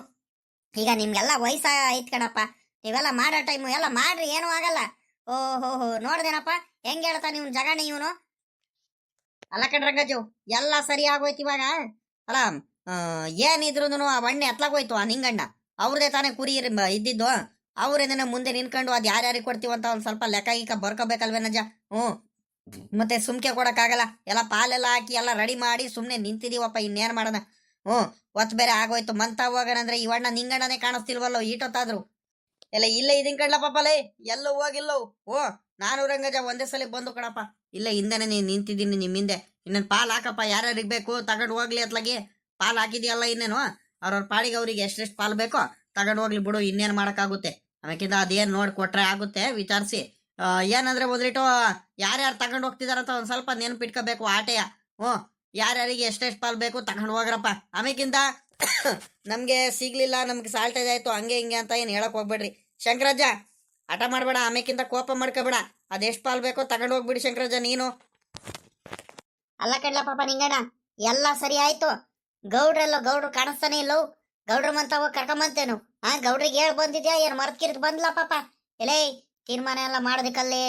ಈಗ ನಿಮ್ಗೆಲ್ಲ ವಯಸ್ಸಾಯ್ತು ಕಣಪ್ಪ. ನೀವೆಲ್ಲ ಮಾಡೋ ಟೈಮು ಎಲ್ಲ ಮಾಡ್ರಿ, ಏನೂ ಆಗಲ್ಲ. ಓ ಹೋ, ನೋಡ್ದೇನಪ್ಪ, ಹೆಂಗ್ ಹೇಳ್ತಾ ನೀವು ಜಗಣ್ಣ ಇವನು? ಅಲ್ಲ ಕಣ್ರಂಗಜು ಎಲ್ಲ ಸರಿ ಆಗೋಯ್ತು ಇವಾಗ. ಅಲ್ಲ ಏನಿದ್ರು ಆ ಬಣ್ಣೆ ಎತ್ಲಾಗೋಯ್ತು, ಆ ನಿಂಗಣ್ಣ. ಅವ್ರದೇ ತಾನೇ ಕುರಿ ಇದ್ದಿದ್ದು. ಅವ್ರೇನ ಮುಂದೆ ನಿನ್ಕೊಂಡು ಅದು ಯಾರ್ಯಾರಿಗೆ ಕೊಡ್ತೀವಂತ ಒಂದು ಸ್ವಲ್ಪ ಲೆಕ್ಕ ಈಗ ಬರ್ಕೋಬೇಕಲ್ವೇ ನಜ ಹ್ಞೂ. ಮತ್ತೆ ಸುಮ್ಕೆ ಕೊಡೋಕ್ಕಾಗಲ್ಲ, ಎಲ್ಲ ಪಾಲೆಲ್ಲ ಹಾಕಿ ಎಲ್ಲ ರೆಡಿ ಮಾಡಿ ಸುಮ್ಮನೆ ನಿಂತಿದೀವಪ್ಪ, ಇನ್ನೇನ್ ಮಾಡೋಣ? ಹ್ಞೂ. ಒತ್ತು ಬೇರೆ ಆಗೋಯ್ತು. ಮಂತ ಹೋಗೋಣಂದ್ರೆ ಇವಣ್ಣ ನಿಂಗಣ್ಣನೇ ಕಾಣಿಸ್ತಿಲ್ವಲ್ಲೋ, ಈಟೊತ್ತಾದ್ರು. ಎಲ್ಲ ಇಲ್ಲೇ ಇದನ್ ಕಣ್ಲ ಪಾಪಲೇ ಎಲ್ಲೂ ಹೋಗಿಲ್ಲೋ ಓ, ನಾನು ರಂಗಜ ಒಂದೇ ಸಲ ಬಂದು ಕಣಪ್ಪ. ಇಲ್ಲ ಹಿಂದೆನೆ ನೀನ್ ನಿಂತಿದ್ದೀನಿ ನಿಮ್ ಹಿಂದೆ. ಇನ್ನ ಪಾಲ್ ಹಾಕಪ್ಪ, ಯಾರ್ಯಾರಿಗೆ ಬೇಕು? ತಗೊಂಡ್ ಹೋಗ್ಲಿ ಅತ್ಲಾಗಿ. ಪಾಲ್ ಹಾಕಿದ್ಯಲ್ಲ ಇನ್ನೇನು? ಅವ್ರವ್ರ ಪಾಡಿಗೆ ಅವ್ರಿಗೆ ಎಷ್ಟೆಷ್ಟು ಪಾಲ್ ಬೇಕೋ ತಗೊಂಡ್ ಹೋಗ್ಲಿ ಬಿಡು, ಇನ್ನೇನ್ ಮಾಡಕ್ಕಾಗುತ್ತೆ. ಅದಕ್ಕಿಂತ ಅದೇನ್ ನೋಡಿ ಕೊಟ್ರೆ ಆಗುತ್ತೆ, ವಿಚಾರಿಸಿ. ಏನಂದ್ರೆ ಮೊದಲಿಟ್ಟು ಯಾರ್ಯಾರು ತಗೊಂಡು ಹೋಗ್ತಿದಾರಂತ ಒಂದ್ ಸ್ವಲ್ಪ ನೆನ್ಪಿಟ್ಕೋಬೇಕು ಆಟೆಯ. ಹ್ಞೂ ಯಾರ್ಯಾರಿಗೆ ಎಷ್ಟೆಷ್ಟು ಪಾಲ್ ಬೇಕು ತಗೊಂಡ್ ಹೋಗ್ರಪ್ಪ. ಆಮೇಕಿಂದ ನಮ್ಗೆ ಸಿಗ್ಲಿಲ್ಲ, ನಮ್ಗೆ ಸಾಲ್ಟೇಜ್ ಆಯ್ತು ಹಂಗೆ ಹಿಂಗೆ ಅಂತ ಏನ್ ಹೇಳಕ್ ಹೋಗ್ಬೇಡ್ರಿ. ಶಂಕರಜ್ಜ ಹಠ ಮಾಡ್ಬೇಡ ಆಮೇಕಿಂತ ಕೋಪ ಮಾಡ್ಕೋಬೇಡ. ಅದೆಷ್ಟು ಪಾಲ್ ಬೇಕೋ ತಗೊಂಡ್ ಹೋಗ್ಬಿಡಿ ಶಂಕರಾಜ ನೀನು. ಅಲ್ಲ ಕಡ್ಲ ಪಾಪ ನಿಂಗಣ್ಣ ಎಲ್ಲ ಸರಿ ಆಯ್ತು. ಗೌಡ್ರಲ್ಲೋ ಗೌಡ್ರು ಕಾಣಿಸ್ತಾನೆ ಇಲ್ಲೋ. ಗೌಡ್ರ ಮಂತ ಹೋಗಿ ಕರ್ಕೊಂಬಂತೇನು? ಹಾ ಗೌಡ್ರಿಗೆ ಹೇಳ್ ಬಂದಿದ್ಯಾ? ಏನ್ ಮರ್ತ್ ಕಿರ್ತ್ ಬಂದ್ಲ ಪಾಪ? ಎಲೇ ತೀರ್ಮಾನ ಎಲ್ಲ ಮಾಡೋದಕ್ಕಲ್ಲಿ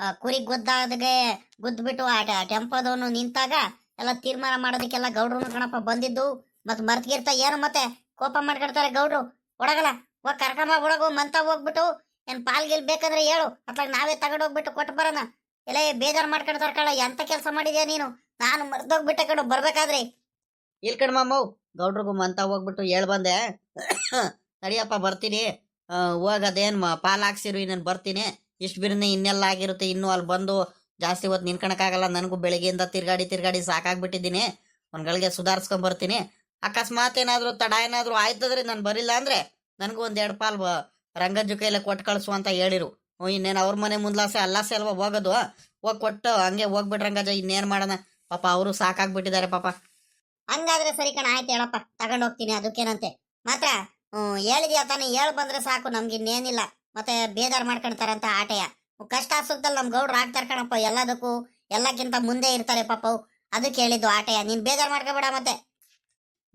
ಆ, ಕುರಿ ಗುದ್ದಾದಗೆ ಗುದ್ಬಿಟ್ಟು ಆ ಟೆಂಪೋದವನು ನಿಂತಾಗ ಎಲ್ಲ ತೀರ್ಮಾನ ಮಾಡೋದಕ್ಕೆಲ್ಲ ಗೌಡ್ರು ಕಣಪ್ಪ ಬಂದಿದ್ದು. ಮತ್ತೆ ಮರ್ತ್ಗಿರ್ತ ಏನು ಮತ್ತೆ? ಕೋಪ ಮಾಡ್ಕೊಡ್ತಾರೆ ಗೌಡ್ರು. ಒಡಗಲ್ಲ. ಹೋಗ್ ಕರ್ಕೊಂಬ ಒಳಗು ಮಂತ ಹೋಗ್ಬಿಟ್ಟು, ಏನ್ ಪಾಲ್ಗಿಲ್ ಬೇಕಂದ್ರೆ ಹೇಳು. ಅತ್ಲಾಗ ನಾವೇ ತಗೊಂಡ್ ಹೋಗ್ಬಿಟ್ಟು ಕೊಟ್ಟು ಬರೋಣ. ಎಲ್ಲ ಬೇಜಾರ್ ಮಾಡ್ಕೊಂಡು ತರ್ಕಳ ಎಂತ ಕೆಲಸ ಮಾಡಿದ್ಯಾ ನೀನು? ನಾನು ಮರ್ದೋಗ್ಬಿಟ್ಟೆ ಕಣು, ಬರ್ಬೇಕಾದ್ರೆ. ಇಲ್ ಕಣ್ ಮಾಮವ್ ಗೌಡ್ರಿಗೂ ಮಂತ ಹೋಗ್ಬಿಟ್ಟು ಹೇಳ್ ಬಂದೆ. ನಡಿಯಪ್ಪ, ಬರ್ತೀನಿ. ಹೋಗ ಅದೇನ್ ಪಾಲ್ ಹಾಕ್ಸಿರು, ಇನ್ನೇನು ಬರ್ತೀನಿ. ಇಷ್ಟು ಬಿರ್ನೆ ಇನ್ನೆಲ್ಲ ಆಗಿರುತ್ತೆ, ಇನ್ನು ಅಲ್ಲಿ ಬಂದು ಜಾಸ್ತಿ ಹೊತ್ತು ಆಗಲ್ಲ ನನಗೂ ಬೆಳಿಗ್ಗೆಯಿಂದ ತಿರ್ಗಾಡಿ ತಿರ್ಗಾಡಿ ಸಾಕಾಗ್ಬಿಟ್ಟಿದ್ದೀನಿ. ಒಂದ್ ಗಳಿಗೆ ಸುಧಾರಿಸ್ಕೊಂಡ್ ಬರ್ತೀನಿ ಅಕಸ್ಮಾತ್ ಏನಾದರೂ ತಡ ಏನಾದರೂ ಆಯ್ತದ್ರೆ, ನಾನು ಬರಿಲ್ಲ ಅಂದ್ರೆ? ನನಗೂ ಒಂದೆರಡು ಎರಡ್ ಪಾಲ್ ರಂಗಜ್ಜು ಕೈಯಲ್ಲಿ ಕೊಟ್ಟು ಕಳಿಸು ಅಂತ ಹೇಳಿರು. ಇನ್ನೇನು ಅವ್ರ ಮನೆ ಮುಂದ್ಲಾಸೆ ಅಲ್ಲಾಸೆ ಅಲ್ವಾ ಹೋಗೋದು? ಹೋಗ್ ಕೊಟ್ಟು ಹಂಗೆ ಹೋಗ್ಬಿಟ್ರೆ ರಂಗಜ್ಜ, ಇನ್ನೇನ್ ಮಾಡೋಣ? ಪಾಪ ಅವರು ಸಾಕಾಗ್ಬಿಟ್ಟಿದ್ದಾರೆ ಪಾಪ. ಹಂಗಾದ್ರೆ ಸರಿ ಕಣ, ಆಯ್ತು ಹೇಳಪ್ಪ, ತಗೊಂಡ್ ಹೋಗ್ತೀನಿ ಅದಕ್ಕೇನಂತೆ. ಮಾತ್ರ ಹೇಳಿದ್ಯಾ ತಾನೇ, ಹೇಳ್ ಬಂದ್ರೆ ಸಾಕು, ನಮ್ಗೆ ಇನ್ನೇನಿಲ್ಲ. ಮತ್ತೆ ಬೇಜಾರ್ ಮಾಡ್ಕೊಳ್ತಾರಂತ ಆಟೆಯ. ಕಷ್ಟ ಸುಖದಲ್ಲಿ ನಮ್ಮ ಗೌಡ್ರು ಆಗ್ತಾರ ಕಣಪ್ಪ, ಎಲ್ಲದಕ್ಕೂ, ಎಲ್ಲಕ್ಕಿಂತ ಮುಂದೆ ಇರ್ತಾರೆ ಪಾಪ. ಅದಕ್ಕೆ ಹೇಳಿದ್ದು ಆಟೆಯ. ನೀನ್ ಬೇಜಾರ್ ಮಾಡ್ಕೊಬೇಡ ಮತ್ತೆ.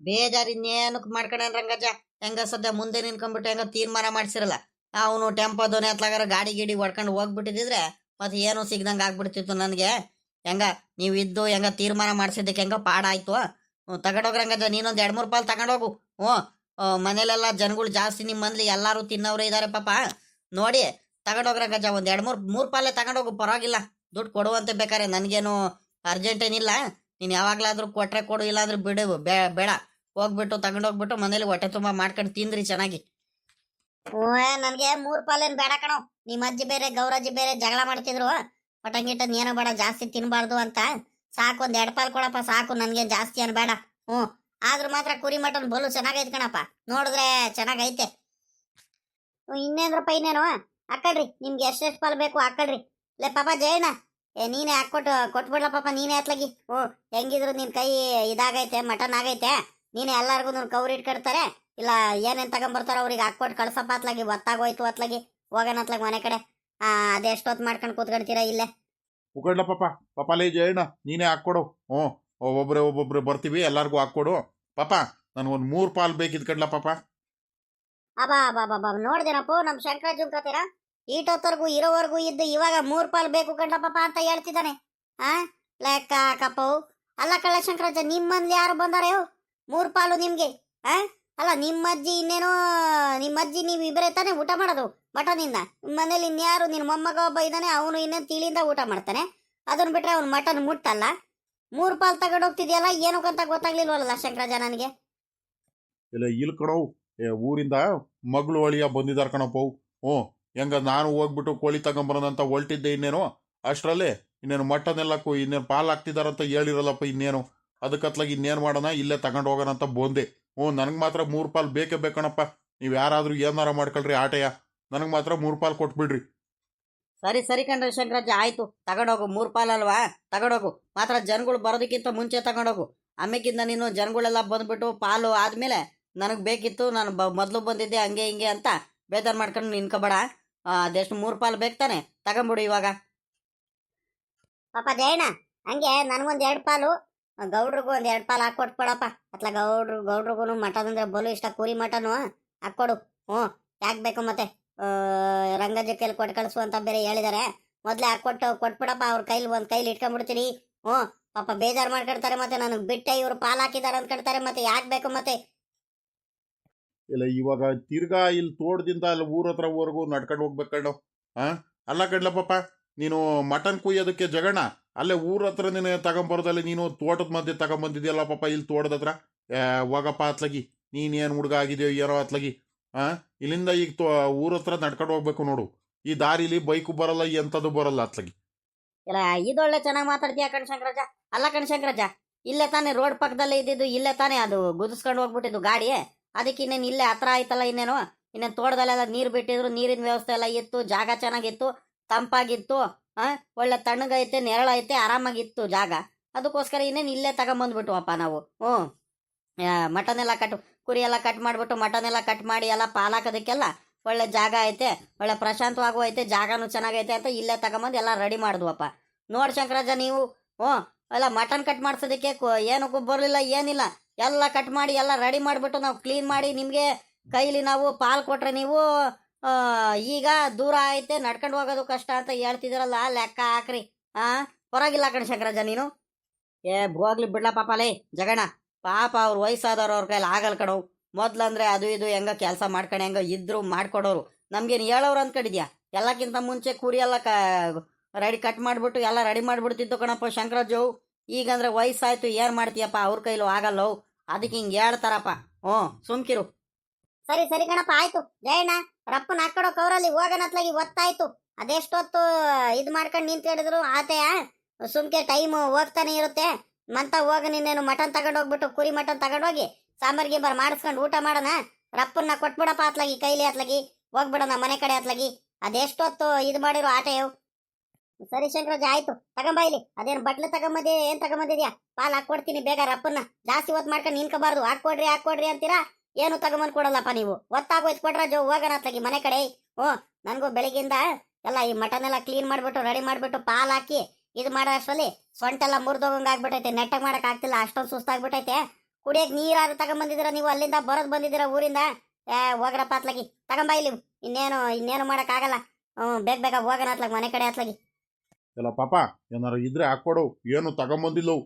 ಬೇಜಾರ್ ಇನ್ನೇನು ಮಾಡ್ಕೊಂಡ ರಂಗಜ್ಜ? ಹೆಂಗ ಸದ್ಯ ಮುಂದೆ ನಿನ್ಕೊಂಡ್ಬಿಟ್ಟು ಹೆಂಗ ತೀರ್ಮಾನ ಮಾಡ್ಸಿರಲ್ಲ? ಅವನು ಟೆಂಪೋ ದೋಣಿ ಹತ್ಲಾಗಾರ ಗಾಡಿ ಗಿಡಿ ಹೊಡ್ಕೊಂಡು ಹೋಗ್ಬಿಟ್ಟಿದ್ರೆ ಮತ್ತೆ ಏನು ಸಿಗ್ದಂಗೆ ಆಗ್ಬಿಡ್ತಿತ್ತು ನನಗೆ. ಹೆಂಗ ನೀವು ಇದ್ದು ಹೆಂಗ ತೀರ್ಮಾನ ಮಾಡಿಸಿದ್ದಕ್ಕೆ ಹೆಂಗ ಪಾಡ ಆಯ್ತು ಹ್ಞೂ ತಗೊಂಡೋಗ್ರಂಗಜ ನೀನೊಂದು ಎರಡು ಮೂರು ಪಾಲು ತಗೊಂಡೋಗು. ಹ್ಞೂ ಮನೇಲೆಲ್ಲ ಜನಗಳು ಜಾಸ್ತಿ ನಿಮ್ಮ ಮಂದ್ಲಿ ಎಲ್ಲಾರು ತಿನ್ನೋರು ಇದ್ದಾರೆ ಪಾಪ. ನೋಡಿ ತಗೊಂಡೋಗ್ರಂಗಜ ಒಂದು ಎರಡು ಮೂರು ಮೂರು ಪಾಲೆ ತಗೊಂಡೋಗು, ಪರವಾಗಿಲ್ಲ. ದುಡ್ಡು ಕೊಡುವಂತೆ ಬೇಕಾರೆ ನನಗೇನು ಅರ್ಜೆಂಟ್ ಏನಿಲ್ಲ. ನೀನು ಯಾವಾಗಲಾದರೂ ಕೊಟ್ರೆ ಕೊಡು, ಇಲ್ಲಾಂದ್ರೆ ಬಿಡು ಬೇಡ. ಹೋಗ್ಬಿಟ್ಟು ತಗೊಂಡೋಗ್ಬಿಟ್ಟು ಮನೇಲಿ ಹೊಟ್ಟೆ ತುಂಬಾ ಮಾಡ್ಕೊಂಡು ತಿಂದ್ರಿ ಚೆನ್ನಾಗಿ. ನನ್ಗೆ ಮೂರ್ ಪಾಲೇನ್ ಬೇಡ ಕಣೋ. ನಿಮ್ ಅಜ್ಜಿ ಬೇರೆ, ಗೌರಜ್ಜಿ ಬೇರೆ ಜಗಳ ಮಾಡ್ತಿದ್ರು. ಪಟಂಗಿಟ ಏನೋ ಬೇಡ, ಜಾಸ್ತಿ ತಿನ್ಬಾರ್ದು ಅಂತ. ಸಾಕು, ಒಂದ್ ಎರಡ್ ಪಾಲ್ ಕೊಡಪ್ಪ, ಸಾಕು, ನನ್ಗೆ ಜಾಸ್ತಿ ಏನ್ ಬೇಡ. ಹ್ಞೂ. ಆದ್ರೂ ಮಾತ್ರ ಕುರಿ ಮಟನ್ ಬಲು ಚೆನ್ನಾಗೈತ್ ಕಣಪ್ಪ. ನೋಡಿದ್ರೆ ಚೆನ್ನಾಗೈತೆ. ಇನ್ನೇಂದ್ರ ಇನ್ನೇನು? ಹಾಕಳ್ರಿ, ನಿಮ್ಗೆ ಎಷ್ಟೆಷ್ಟು ಪಾಲ್ ಬೇಕು ಹಾಕಳ್ರಿ. ಲೇ, ಪಾಪ ಜಯಣ್ಣ, ಏ, ನೀನೇ ಹಾಕ್ಕೊಟ್ಟು ಕೊಟ್ಬಿಡ್ಲ ಪಾಪ, ನೀನೇ ಅತ್ಲಾಗಿ. ಹ್ಞೂ, ಹೆಂಗಿದ್ರು ನಿನ್ ಕೈ ಇದಾಗೈತೆ, ಮಟನ್ ಆಗೈತೆ. ನೀನೇ ಎಲ್ಲರಿಗೂ ನನ್ನ ಕವರ್ ಇಟ್ಕೊಡ್ತಾರೆ. ಇಲ್ಲ ಏನೇನು ತಗೊಂಬರ್ತಾರ ಅವ್ರಿಗೆ ಹಾಕ್ಕೊಟ್ಟು ಕಳ್ಸಪ್ಪ ಅತ್ಲಾಗಿ ಒತ್ತಾಗೋಯ್ತು ಅತ್ಲಾಗಿ. ಹೋಗೋಣ ಅತ್ಲಾಗಿ ಮನೆ ಕಡೆ. ಆ ಅದೆಷ್ಟೊತ್ತು ಮಾಡ್ಕೊಂಡು ಕೂತ್ಕೊಳ್ತೀರಾ ಇಲ್ಲೇ? ಉಗಡ್ಲ ಪಾಪ ಲೇ ಜಯಣ್ಣ ನೀನೇ ಹಾಕ್ಕೊಡು. ಹ್ಞೂ ಒಬ್ಬೊಬ್ರೆ ಒಬ್ಬೊಬ್ರೆ ಬರ್ತೀವಿ ಎಲ್ಲರಿಗೂ ಹಾಕ್ಕೊಡು. ಪಾಪ ನನಗೊಂದು ಮೂರು ಪಾಲ್ ಬೇಕಿದ್ ಕಡ್ಲ ಪಾಪ. ಅಬಾ ಬಾ ಬಾ ಬಾ ನೋಡ್ದೇನಪ್ಪ ನಮ್ ಶಂಕರ ಜುಂಕತೀರ ಈಟೊತ್ತರ್ಗು ಇರೋವರೆಗೂ ಇದ್ದು ಇವಾಗ ಮೂರು ಪಾಲ್ ಬೇಕು ಕಂಡಪ್ಪ ಅಂತ ಹೇಳ್ತಿದ್ದಾನೆ. ಆ ಲೆಕ್ಕ ಕಪ್ಪವು ಅಲ್ಲ ಕಳ್ಳ ಶಂಕರಾಜ ನಿಮ್ಮಲ್ಲಿ ಯಾರು ಬಂದಾರೆ? ಮೂರ್ ಪಾಲು ನಿಮ್ಗೆ ಅಲ್ಲ ನಿಮ್ಮ ಅಜ್ಜಿ ಇನ್ನೇನೋ ನಿಮ್ಮ ಅಜ್ಜಿ ನೀವು ಇಬ್ಬರೇ ತಾನೆ ಊಟ ಮಾಡೋದು ಮಟನಿಂದ. ಮನೇಲಿ ಇನ್ಯಾರು ನಿನ್ನ ಮೊಮ್ಮಗ ಒಬ್ಬ ಇದ್ದಾನೆ ಅವನು ಇನ್ನೇನು ತಿಳಿಯಿಂದ ಊಟ ಮಾಡ್ತಾನೆ? ಅದನ್ನ ಬಿಟ್ರೆ ಅವ್ನು ಮಟನ್ ಮುಟ್ಟಲ್ಲ. ಮೂರು ಪಾಲು ತಗೊಂಡು ಹೋಗ್ತಿದ್ಯಲ್ಲ ಏನಕ್ಕಂತ ಗೊತ್ತಾಗ್ಲಿಲ್ವಲ್ಲ ಶಂಕರಾಜ ನನಗೆ? ಇಲ್ಲ ಇಲ್ಲಿ ಕಣವು ಊರಿಂದ ಮಗಳು ಅಳಿಯ ಬಂದಿದ್ದಾರೆ ಕಣಪ್ಪ ಹ್ಞೂ, ಹೆಂಗ ನಾನು ಹೋಗ್ಬಿಟ್ಟು ಕೋಳಿ ತಗೊಂಬರೋದಂತ ಹೊಲ್ಟಿದ್ದೆ ಇನ್ನೇನು? ಅಷ್ಟರಲ್ಲಿ ಇನ್ನೇನು ಮಟನ್ ಎಲ್ಲ ಇನ್ನೇನು ಪಾಲು ಹಾಕ್ತಿದಾರಂತ ಹೇಳಿರಲ್ಲಪ್ಪ ಇನ್ನೇನು? ಅದಕ್ಕತ್ಲಾಗಿ ಇನ್ನೇನು ಮಾಡೋಣ? ಇಲ್ಲೇ ತಗೊಂಡು ಹೋಗೋಣ ಅಂತ ಬಂದೆ. ಹ್ಞೂ ನನಗೆ ಮಾತ್ರ ಮೂರು ಪಾಲು ಬೇಕೇ ಬೇಕಣಪ್ಪ. ನೀವು ಯಾರಾದರೂ ಏನಾರ ಮಾಡ್ಕೊಳ್ರಿ ಆಟೆಯ. ನನಗೆ ಮಾತ್ರ ಮೂರು ಪಾಲು ಕೊಟ್ಬಿಡ್ರಿ. ಸರಿ ಸರಿ ಕಣ್ರಿ ಶಂಕರಾಜ ಆಯ್ತು. ತಗೊಂಡೋಗು ಮೂರು ಪಾಲಲ್ವಾ ತಗೊಂಡೋಗು ಮಾತ್ರ ಜನಗಳು ಬರೋದಕ್ಕಿಂತ ಮುಂಚೆ ತಗೊಂಡೋಗು ಆಮೇಕಿಂದ ನೀನು ಜನಗಳೆಲ್ಲ ಬಂದ್ಬಿಟ್ಟು ಪಾಲು ಆದಮೇಲೆ ನನಗೆ ಬೇಕಿತ್ತು ನಾನು ಬ ಮೊದಲು ಬಂದಿದ್ದೆ ಹಂಗೆ ಹಿಂಗೆ ಅಂತ ಬೇಜಾರು ಮಾಡ್ಕೊಂಡು ನಿನ್ಕೊಬೇಡ ಅದೆಷ್ಟು ಮೂರು ಪಾಲು ಬೇಕು ತಾನೆ? ತಗೊಂಬಿಡು ಇವಾಗ. ಪಾಪ ಜಯಣ್ಣ ಹಂಗೆ ನನಗೊಂದು ಎರಡು ಪಾಲು. ಗೌಡ್ರಿಗೂ ಒಂದ್ ಎರಡ್ ಪಾಲು ಹಾಕೊಟ್ಬಿಡಪ್ಪ ಅತ್ಲ ಗೌಡ್ರು ಗೌಡ್ರಿಗೂ ಅಂದ್ರೆ ಬಲು ಇಷ್ಟ, ಕೂಲಿ ಮಟನು ಹಾಕೊಡು ಹ್ಞೂ, ಯಾಕೆ ಬೇಕು ಮತ್ತೆ? ಕೈಲಿ ಕೊಟ್ಟು ಕಳಿಸು ಅಂತ ಬೇರೆ ಹೇಳಿದಾರೆ. ಮೊದ್ಲೇ ಹಾಕೊಟ್ಟು ಕೊಟ್ಬಿಡಪ್ಪ ಅವ್ರ ಕೈಲಿ ಒಂದ್ ಕೈಲಿ ಇಟ್ಕೊಂಡ್ಬಿಡ್ತೀನಿ ಹ್ಞೂ, ಪಾಪ ಬೇಜಾರು ಮಾಡ್ಕೊಡ್ತಾರೆ ಮತ್ತೆ ನನಗೆ ಬಿಟ್ಟೆ ಇವ್ರು ಪಾಲ್ ಹಾಕಿದಾರೆ ಅಂದ್ಕೊಡ್ತಾರೆ ಮತ್ತೆ ಯಾಕೆ ಬೇಕು ಮತ್ತೆ? ಇಲ್ಲ, ಇವಾಗ ತಿರ್ಗಾ ಇಲ್ಲಿ ತೋಟದಿಂದ ಅಲ್ಲಿ ಊರ ಹತ್ರವರೆಗೂ ನಡ್ಕೊಂಡು ಹೋಗ್ಬೇಕು ಕಣ್ಣು. ಹಾ ಅಲ್ಲ ಕಡ್ಲ ಪಾಪ ನೀನು ಮಟನ್ ಕುಯ್ಯೋದಕ್ಕೆ ಜಗಣ ಅಲ್ಲೇ ಊರ ಹತ್ರ ನೀನು ತಗೊಂಬರೋದಲ್ಲಿ ನೀನು ತೋಟದ ಮಧ್ಯೆ ತಗೊಂಬಂದಿದ್ಯಲ್ಲ ಪಾಪ ಇಲ್ಲಿ ತೋಟದ ಹತ್ರ? ಹೋಗಪ್ಪ ಅತ್ಲಗಿ. ನೀನೇನು ಹುಡುಗ ಆಗಿದೆಯೋ ಏನೋ ಅತ್ಲಗಿ? ಹಾ ಇಲ್ಲಿಂದ ಈಗ ತೋ, ಊರ ಹತ್ರ ನಡ್ಕೊಂಡು ಹೋಗ್ಬೇಕು ನೋಡು. ಈ ದಾರಿಲಿ ಬೈಕು ಬರಲ್ಲ ಎಂಥದ್ದು ಬರಲ್ಲ ಅತ್ಲಗಿ. ಇಲ್ಲ ಇದೊಳ್ಳೆ ಚೆನ್ನಾಗಿ ಮಾತಾಡ್ತೀಯ ಕಣ್ ಶಂಕರಾಜ ಅಲ್ಲ ಕಣ್ ಶಂಕರಾಜ ಇಲ್ಲೇ ತಾನೇ ರೋಡ್ ಪಕ್ಕದಲ್ಲೇ ಇದ್ದಿದ್ದು, ಇಲ್ಲೇ ತಾನೇ ಅದು ಗುದಿಸ್ಕೊಂಡು ಹೋಗ್ಬಿಟ್ಟಿದ್ದು ಗಾಡಿ? ಅದಕ್ಕೆ ಇನ್ನೇನು ಇಲ್ಲೇ ಹತ್ರ ಆಯ್ತಲ್ಲ ಇನ್ನೇನು? ಇನ್ನೇನು ತೋಟದಲ್ಲೆಲ್ಲ ನೀರು ಬಿಟ್ಟಿದ್ರು, ನೀರಿನ ವ್ಯವಸ್ಥೆ ಎಲ್ಲ ಇತ್ತು, ಜಾಗ ಚೆನ್ನಾಗಿತ್ತು, ತಂಪಾಗಿತ್ತು. ಆ? ಒಳ್ಳೆ ತಣ್ಣಗೈತೆ ನೆರಳೈತೆ ಆರಾಮಾಗಿತ್ತು ಜಾಗ. ಅದಕ್ಕೋಸ್ಕರ ಇನ್ನೇನು ಇಲ್ಲೇ ತಗೊಂಬಂದ್ಬಿಟ್ವಪ್ಪ ನಾವು. ಹ್ಞೂ. ಮಟನ್ ಎಲ್ಲ ಕಟ್ ಕುರಿ ಎಲ್ಲ ಕಟ್ ಮಾಡಿಬಿಟ್ಟು ಮಟನ್ ಎಲ್ಲ ಕಟ್ ಮಾಡಿ ಎಲ್ಲ ಪಾಲಾಕೋದಕ್ಕೆಲ್ಲ ಒಳ್ಳೆ ಜಾಗ ಐತೆ, ಒಳ್ಳೆ ಪ್ರಶಾಂತವಾಗೂ ಐತೆ, ಜಾಗನೂ ಚೆನ್ನಾಗೈತೆ ಅಂತ ಇಲ್ಲೇ ತಗೊಂಬಂದು ಎಲ್ಲ ರೆಡಿ ಮಾಡಿದ್ವಪ್ಪ. ನೋಡಿ ಶಂಕರಾಜ ನೀವು. ಹ್ಞೂ. ಎಲ್ಲ ಮಟನ್ ಕಟ್ ಮಾಡಿಸೋದಕ್ಕೆ ಏನಕ್ಕೂ ಬರಲಿಲ್ಲ ಏನಿಲ್ಲ. ಎಲ್ಲ ಕಟ್ ಮಾಡಿ ಎಲ್ಲ ರೆಡಿ ಮಾಡಿಬಿಟ್ಟು ನಾವು ಕ್ಲೀನ್ ಮಾಡಿ ನಿಮಗೆ ಕೈಲಿ ನಾವು ಪಾಲು ಕೊಟ್ರೆ ನೀವು ಈಗ ದೂರ ಐತೆ, ನಡ್ಕೊಂಡು ಹೋಗೋದು ಕಷ್ಟ ಅಂತ ಹೇಳ್ತಿದ್ರಲ್ಲ ಲೆಕ್ಕ ಹಾಕ್ರಿ. ಆ, ಹೊರಗಿಲ್ಲ ಕಣ ಶಂಕರಾಜ ನೀನು. ಏ, ಹೋಗ್ಲಿ ಬಿಡ್ಲ ಪಾಪಲೇ ಜಗಣ ಪಾಪ ಅವ್ರ ವಯಸ್ಸಾದವ್ರು ಅವ್ರ ಕೈಲಿ ಆಗಲ್ ಕಣವು ಮೊದ್ಲಂದ್ರೆ ಅದು ಇದು ಹೆಂಗ ಕೆಲಸ ಮಾಡ್ಕೊಂಡು ಹೆಂಗ ಇದ್ರು ಮಾಡ್ಕೊಡೋರು. ನಮ್ಗೇನು ಹೇಳೋರು ಅಂದ್ಕೊಂಡಿದ್ಯಾ ಎಲ್ಲಕ್ಕಿಂತ ಮುಂಚೆ ಕುರಿ ಎಲ್ಲ ಕ, ರೆಡಿ ಕಟ್ ಮಾಡಿಬಿಟ್ಟು ಎಲ್ಲ ರೆಡಿ ಮಾಡಿಬಿಡ್ತಿತ್ತು ಕಣಪ್ಪ ಶಂಕರಾಜು. ಈಗಂದ್ರೆ ವಯಸ್ಸಾಯ್ತು, ಏನು ಮಾಡ್ತೀಯಪ್ಪ? ಅವ್ರ ಕೈಲೂ ಆಗಲ್ಲವು ಅದಕ್ಕೆ ಹಿಂಗೆ ಹೇಳ್ತಾರಪ್ಪ. ಹ್ಞೂ ಸುಮ್ಕಿರು. ಸರಿ ಸರಿ ಕಣಪ್ಪ, ಆಯ್ತು. ಜಯಣ್ಣ ರಪ್ಪನ ಹಾಕಡೋ ಕವರಲ್ಲಿ ಹೋಗನತ್ಲಾಗಿ ಒತ್ತಾಯ್ತು. ಅದೆಷ್ಟೊತ್ತು ಇದ್ ಮಾಡ್ಕೊಂಡು ಹೇಳಿದ್ರು ಆತೆಯ ಸುಮ್ಕೆ ಟೈಮ್ ಹೋಗ್ತಾನೆ ಇರುತ್ತೆ. ಮಂತ ಹೋಗ ನೀನೇನು ಮಟನ್ ತಗೊಂಡ್ ಹೋಗ್ಬಿಟ್ಟು ಕುರಿ ಮಟನ್ ತಗೊಂಡೋಗಿ ಸಾಂಬಾರ್ ಗಿಂಬಾರ್ ಮಾಡಿಸ್ಕೊಂಡು ಊಟ ಮಾಡೋಣ? ರಪ್ಪನ್ನ ಕೊಟ್ಬಿಡಪ್ಪ ಅತ್ಲಾಗಿ, ಕೈಲಿ ಅತ್ಲಾಗಿ, ಹೋಗ್ಬಿಡೋಣ ಮನೆ ಕಡೆ ಅತ್ಲಾಗಿ. ಅದೆಷ್ಟೊತ್ತು ಇದು ಮಾಡಿರೋ ಆಟೆಯವು ಸರಿ ಶಂಕರಾಜ್, ಆಯ್ತು. ತಗೊಂಬ ಇಲ್ಲಿ. ಅದೇನು ಬಟ್ಲು ತಗೊಂಬದಿ, ಏನ್ ತಗೊಂಬಂದಿದ್ಯಾ? ಪಾಲ್ ಹಾಕೊಡ್ತೀನಿ ಬೇಗ ರಪ್ಪನ್ನ. ಜಾಸ್ತಿ ಹೊತ್ತು ಮಾಡ್ಕೊಂಡು ನಿನ್ಕೋಬಾರ್ದು ಹಾಕೊಡ್ರಿ ಹಾಕೊಡ್ರಿ ಅಂತೀರಾ? ಏನು ತಗೊಂಬಂದ್ ಕೊಡಲ್ಲಪ್ಪ ನೀವು? ಒತ್ತಾಗೋಯ್ತು ಕೊಟ್ರ ಜೋ ಹೋಗೋಣ ತಗಿ ಮನೆ ಕಡೆ. ಓ ನನಗೂ ಬೆಳಿಗ್ಗಿಂದ ಎಲ್ಲ ಈ ಮಟನ್ ಎಲ್ಲ ಕ್ಲೀನ್ ಮಾಡ್ಬಿಟ್ಟು ರೆಡಿ ಮಾಡ್ಬಿಟ್ಟು ಪಾಲ್ ಹಾಕಿ ಇದು ಮಾಡೋ ಅಷ್ಟರಲ್ಲಿ. ಸೊಂಟೆಲ್ಲ ಮುರಿದೋಗಂಗೆ ಆಗ್ಬಿಟ್ಟೈತೆ ನೆಟ್ಟಗೆ ಮಾಡಕ್ ಆಗ್ತಿಲ್ಲ. ಅಷ್ಟೊಂದು ಸುಸ್ತಾಗ್ಬಿಟ್ಟೈತೆ ಕುಡಿಯಕ್ ನೀರಾದ್ರೂ ತಗೊಂಬಂದಿದ್ದೀರ ನೀವು? ಅಲ್ಲಿಂದ ಬರೋದ್ ಬಂದಿದ್ದೀರ ಊರಿಂದ? ಏ ಹೋಗ್ರಪ್ಪ ಅತ್ಲಾಗಿ ತಗೊಂಬ ಇಲ್ಲಿ. ಇನ್ನೇನು ಇನ್ನೇನು ಮಾಡಕ್ಕಾಗಲ್ಲ ಹ್ಞೂ ಬೇಗ ಬೇಗ ಹೋಗೋಣ ಅತ್ಲಗ್ ಮನೆ ಕಡೆ ಅತ್ಲಾಗಿ ಎಲ್ಲ ಪಾಪ ಏನಾರ ಇದ್ರೆ ಹಾಕೊಡು ಏನು ತಗೊಂಬಂದಿಲ್ಲವು.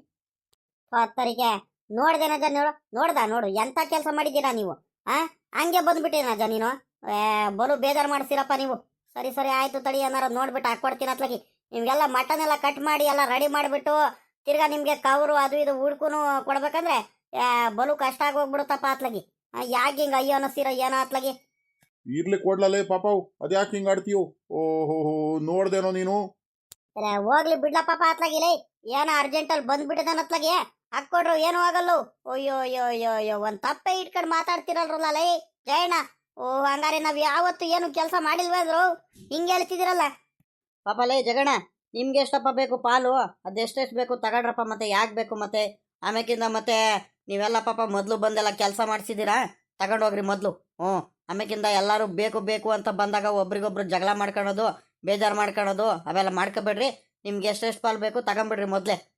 ಹತ್ತರಿಗೆ ನೋಡ್ದೆ ನಜ ನೋಡು ನೋಡ್ದ? ನೋಡು. ಎಂತ ಕೆಲಸ ಮಾಡಿದ್ದೀರಾ ನೀವು? ಆ? ಹಂಗೆ ಬಂದ್ಬಿಟ್ಟಿರ ನಜ ನೀನು? ಏ ಬಲು ಬೇಜಾರ್ ಮಾಡಿಸ್ತೀರಪ್ಪ ನೀವು. ಸರಿ ಸರಿ ಆಯ್ತು ತಡಿ ಏನಾರ ನೋಡ್ಬಿಟ್ಟು ಹಾಕೊಡ್ತೀನಿ ಅತ್ಲಾಗಿ. ನಿಮ್ಗೆಲ್ಲ ಮಟನ್ ಎಲ್ಲ ಕಟ್ ಮಾಡಿ ಎಲ್ಲ ರೆಡಿ ಮಾಡಿಬಿಟ್ಟು ತಿರ್ಗಾ ನಿಮ್ಗೆ ಕವರು ಅದು ಇದು ಹುಡ್ಕೂನು ಕೊಡ್ಬೇಕಂದ್ರೆ ಏ, ಬಲು ಕಷ್ಟ ಆಗೋಗ್ಬಿಡುತ್ತಪ್ಪ ಅತ್ಲಾಗಿ. ಯಾಕೆ ಹಿಂಗ ಅಯ್ಯೋ ಅನ್ನಿಸ್ತೀರ ಏನೋ ಅತ್ಲಗಿ. ಇರ್ಲಿ ಕೊಡ್ಲಲ್ಲೇ ಪಾಪವು. ಅದ್ಯಾಕೆ ಹಿಂಗ ಆಡ್ತೀಯೋ? ಓಹೋ ನೋಡ್ದೇನೋ ನೀನು? ಹೋಗ್ಲಿ ಬಿಡ್ಲಪ್ಪ ಅತ್ಲಾಗಿಲೇ ಏನೋ ಅರ್ಜೆಂಟಲ್ಲಿ ಬಂದ್ಬಿಟ್ಟಿದಾನ ಹಾಕ್ಕೊಡ್ರು ಏನು ಆಗಲ್ಲ? ಅಯ್ಯೋ ಅಯ್ಯೋ ಅಯ್ಯೋ ಅಯ್ಯೋ, ಒಂದ್ ತಪ್ಪೆ ಇಟ್ಕೊಂಡು ಮಾತಾಡ್ತಿರಲ್ರಲ್ಲ ಲೇ ಜಯಣ್ಣ, ಓ, ಹಂಗಾರೆ ನಾವ್ ಯಾವತ್ತು ಏನು ಕೆಲಸ ಮಾಡಿಲ್ವೇ ಅಂದ್ರು? ಹಿಂಗೆ ಹೇಳ್ತಿದಿರಲ್ಲ ಪಾಪ ಲೈ ಜಗಣ ನಿಮ್ಗೆ ಎಷ್ಟಪ್ಪ ಬೇಕು? ಪಾಲು. ಅದೆಷ್ಟೆಷ್ಟು ಬೇಕು? ತಗೊಂಡ್ರಪ್ಪ ಮತ್ತೆ, ಯಾಕೆ ಬೇಕು ಮತ್ತೆ? ಆಮೇಕಿಂದ ಮತ್ತೆ ನೀವೆಲ್ಲ ಪಾಪ ಮೊದಲು ಬಂದೆಲ್ಲ ಕೆಲಸ ಮಾಡಿಸಿದ್ದೀರಾ? ತಗೊಂಡೋಗ್ರಿ ಮೊದಲು. ಹ್ಞೂ. ಆಮೇಕಿಂದ ಎಲ್ಲರೂ ಬೇಕು ಬೇಕು ಅಂತ ಬಂದಾಗ ಒಬ್ರಿಗೊಬ್ರು ಜಗಳ ಮಾಡ್ಕೊಳೋದು, ಬೇಜಾರು ಮಾಡ್ಕೊಳೋದು, ಅವೆಲ್ಲ ಮಾಡ್ಕೊಬೇಡ್ರಿ. ನಿಮ್ಗೆ ಎಷ್ಟೆಷ್ಟು ಪಾಲು ಬೇಕು ತಗೊಂಬಿಡ್ರಿ ಮೊದಲೇ.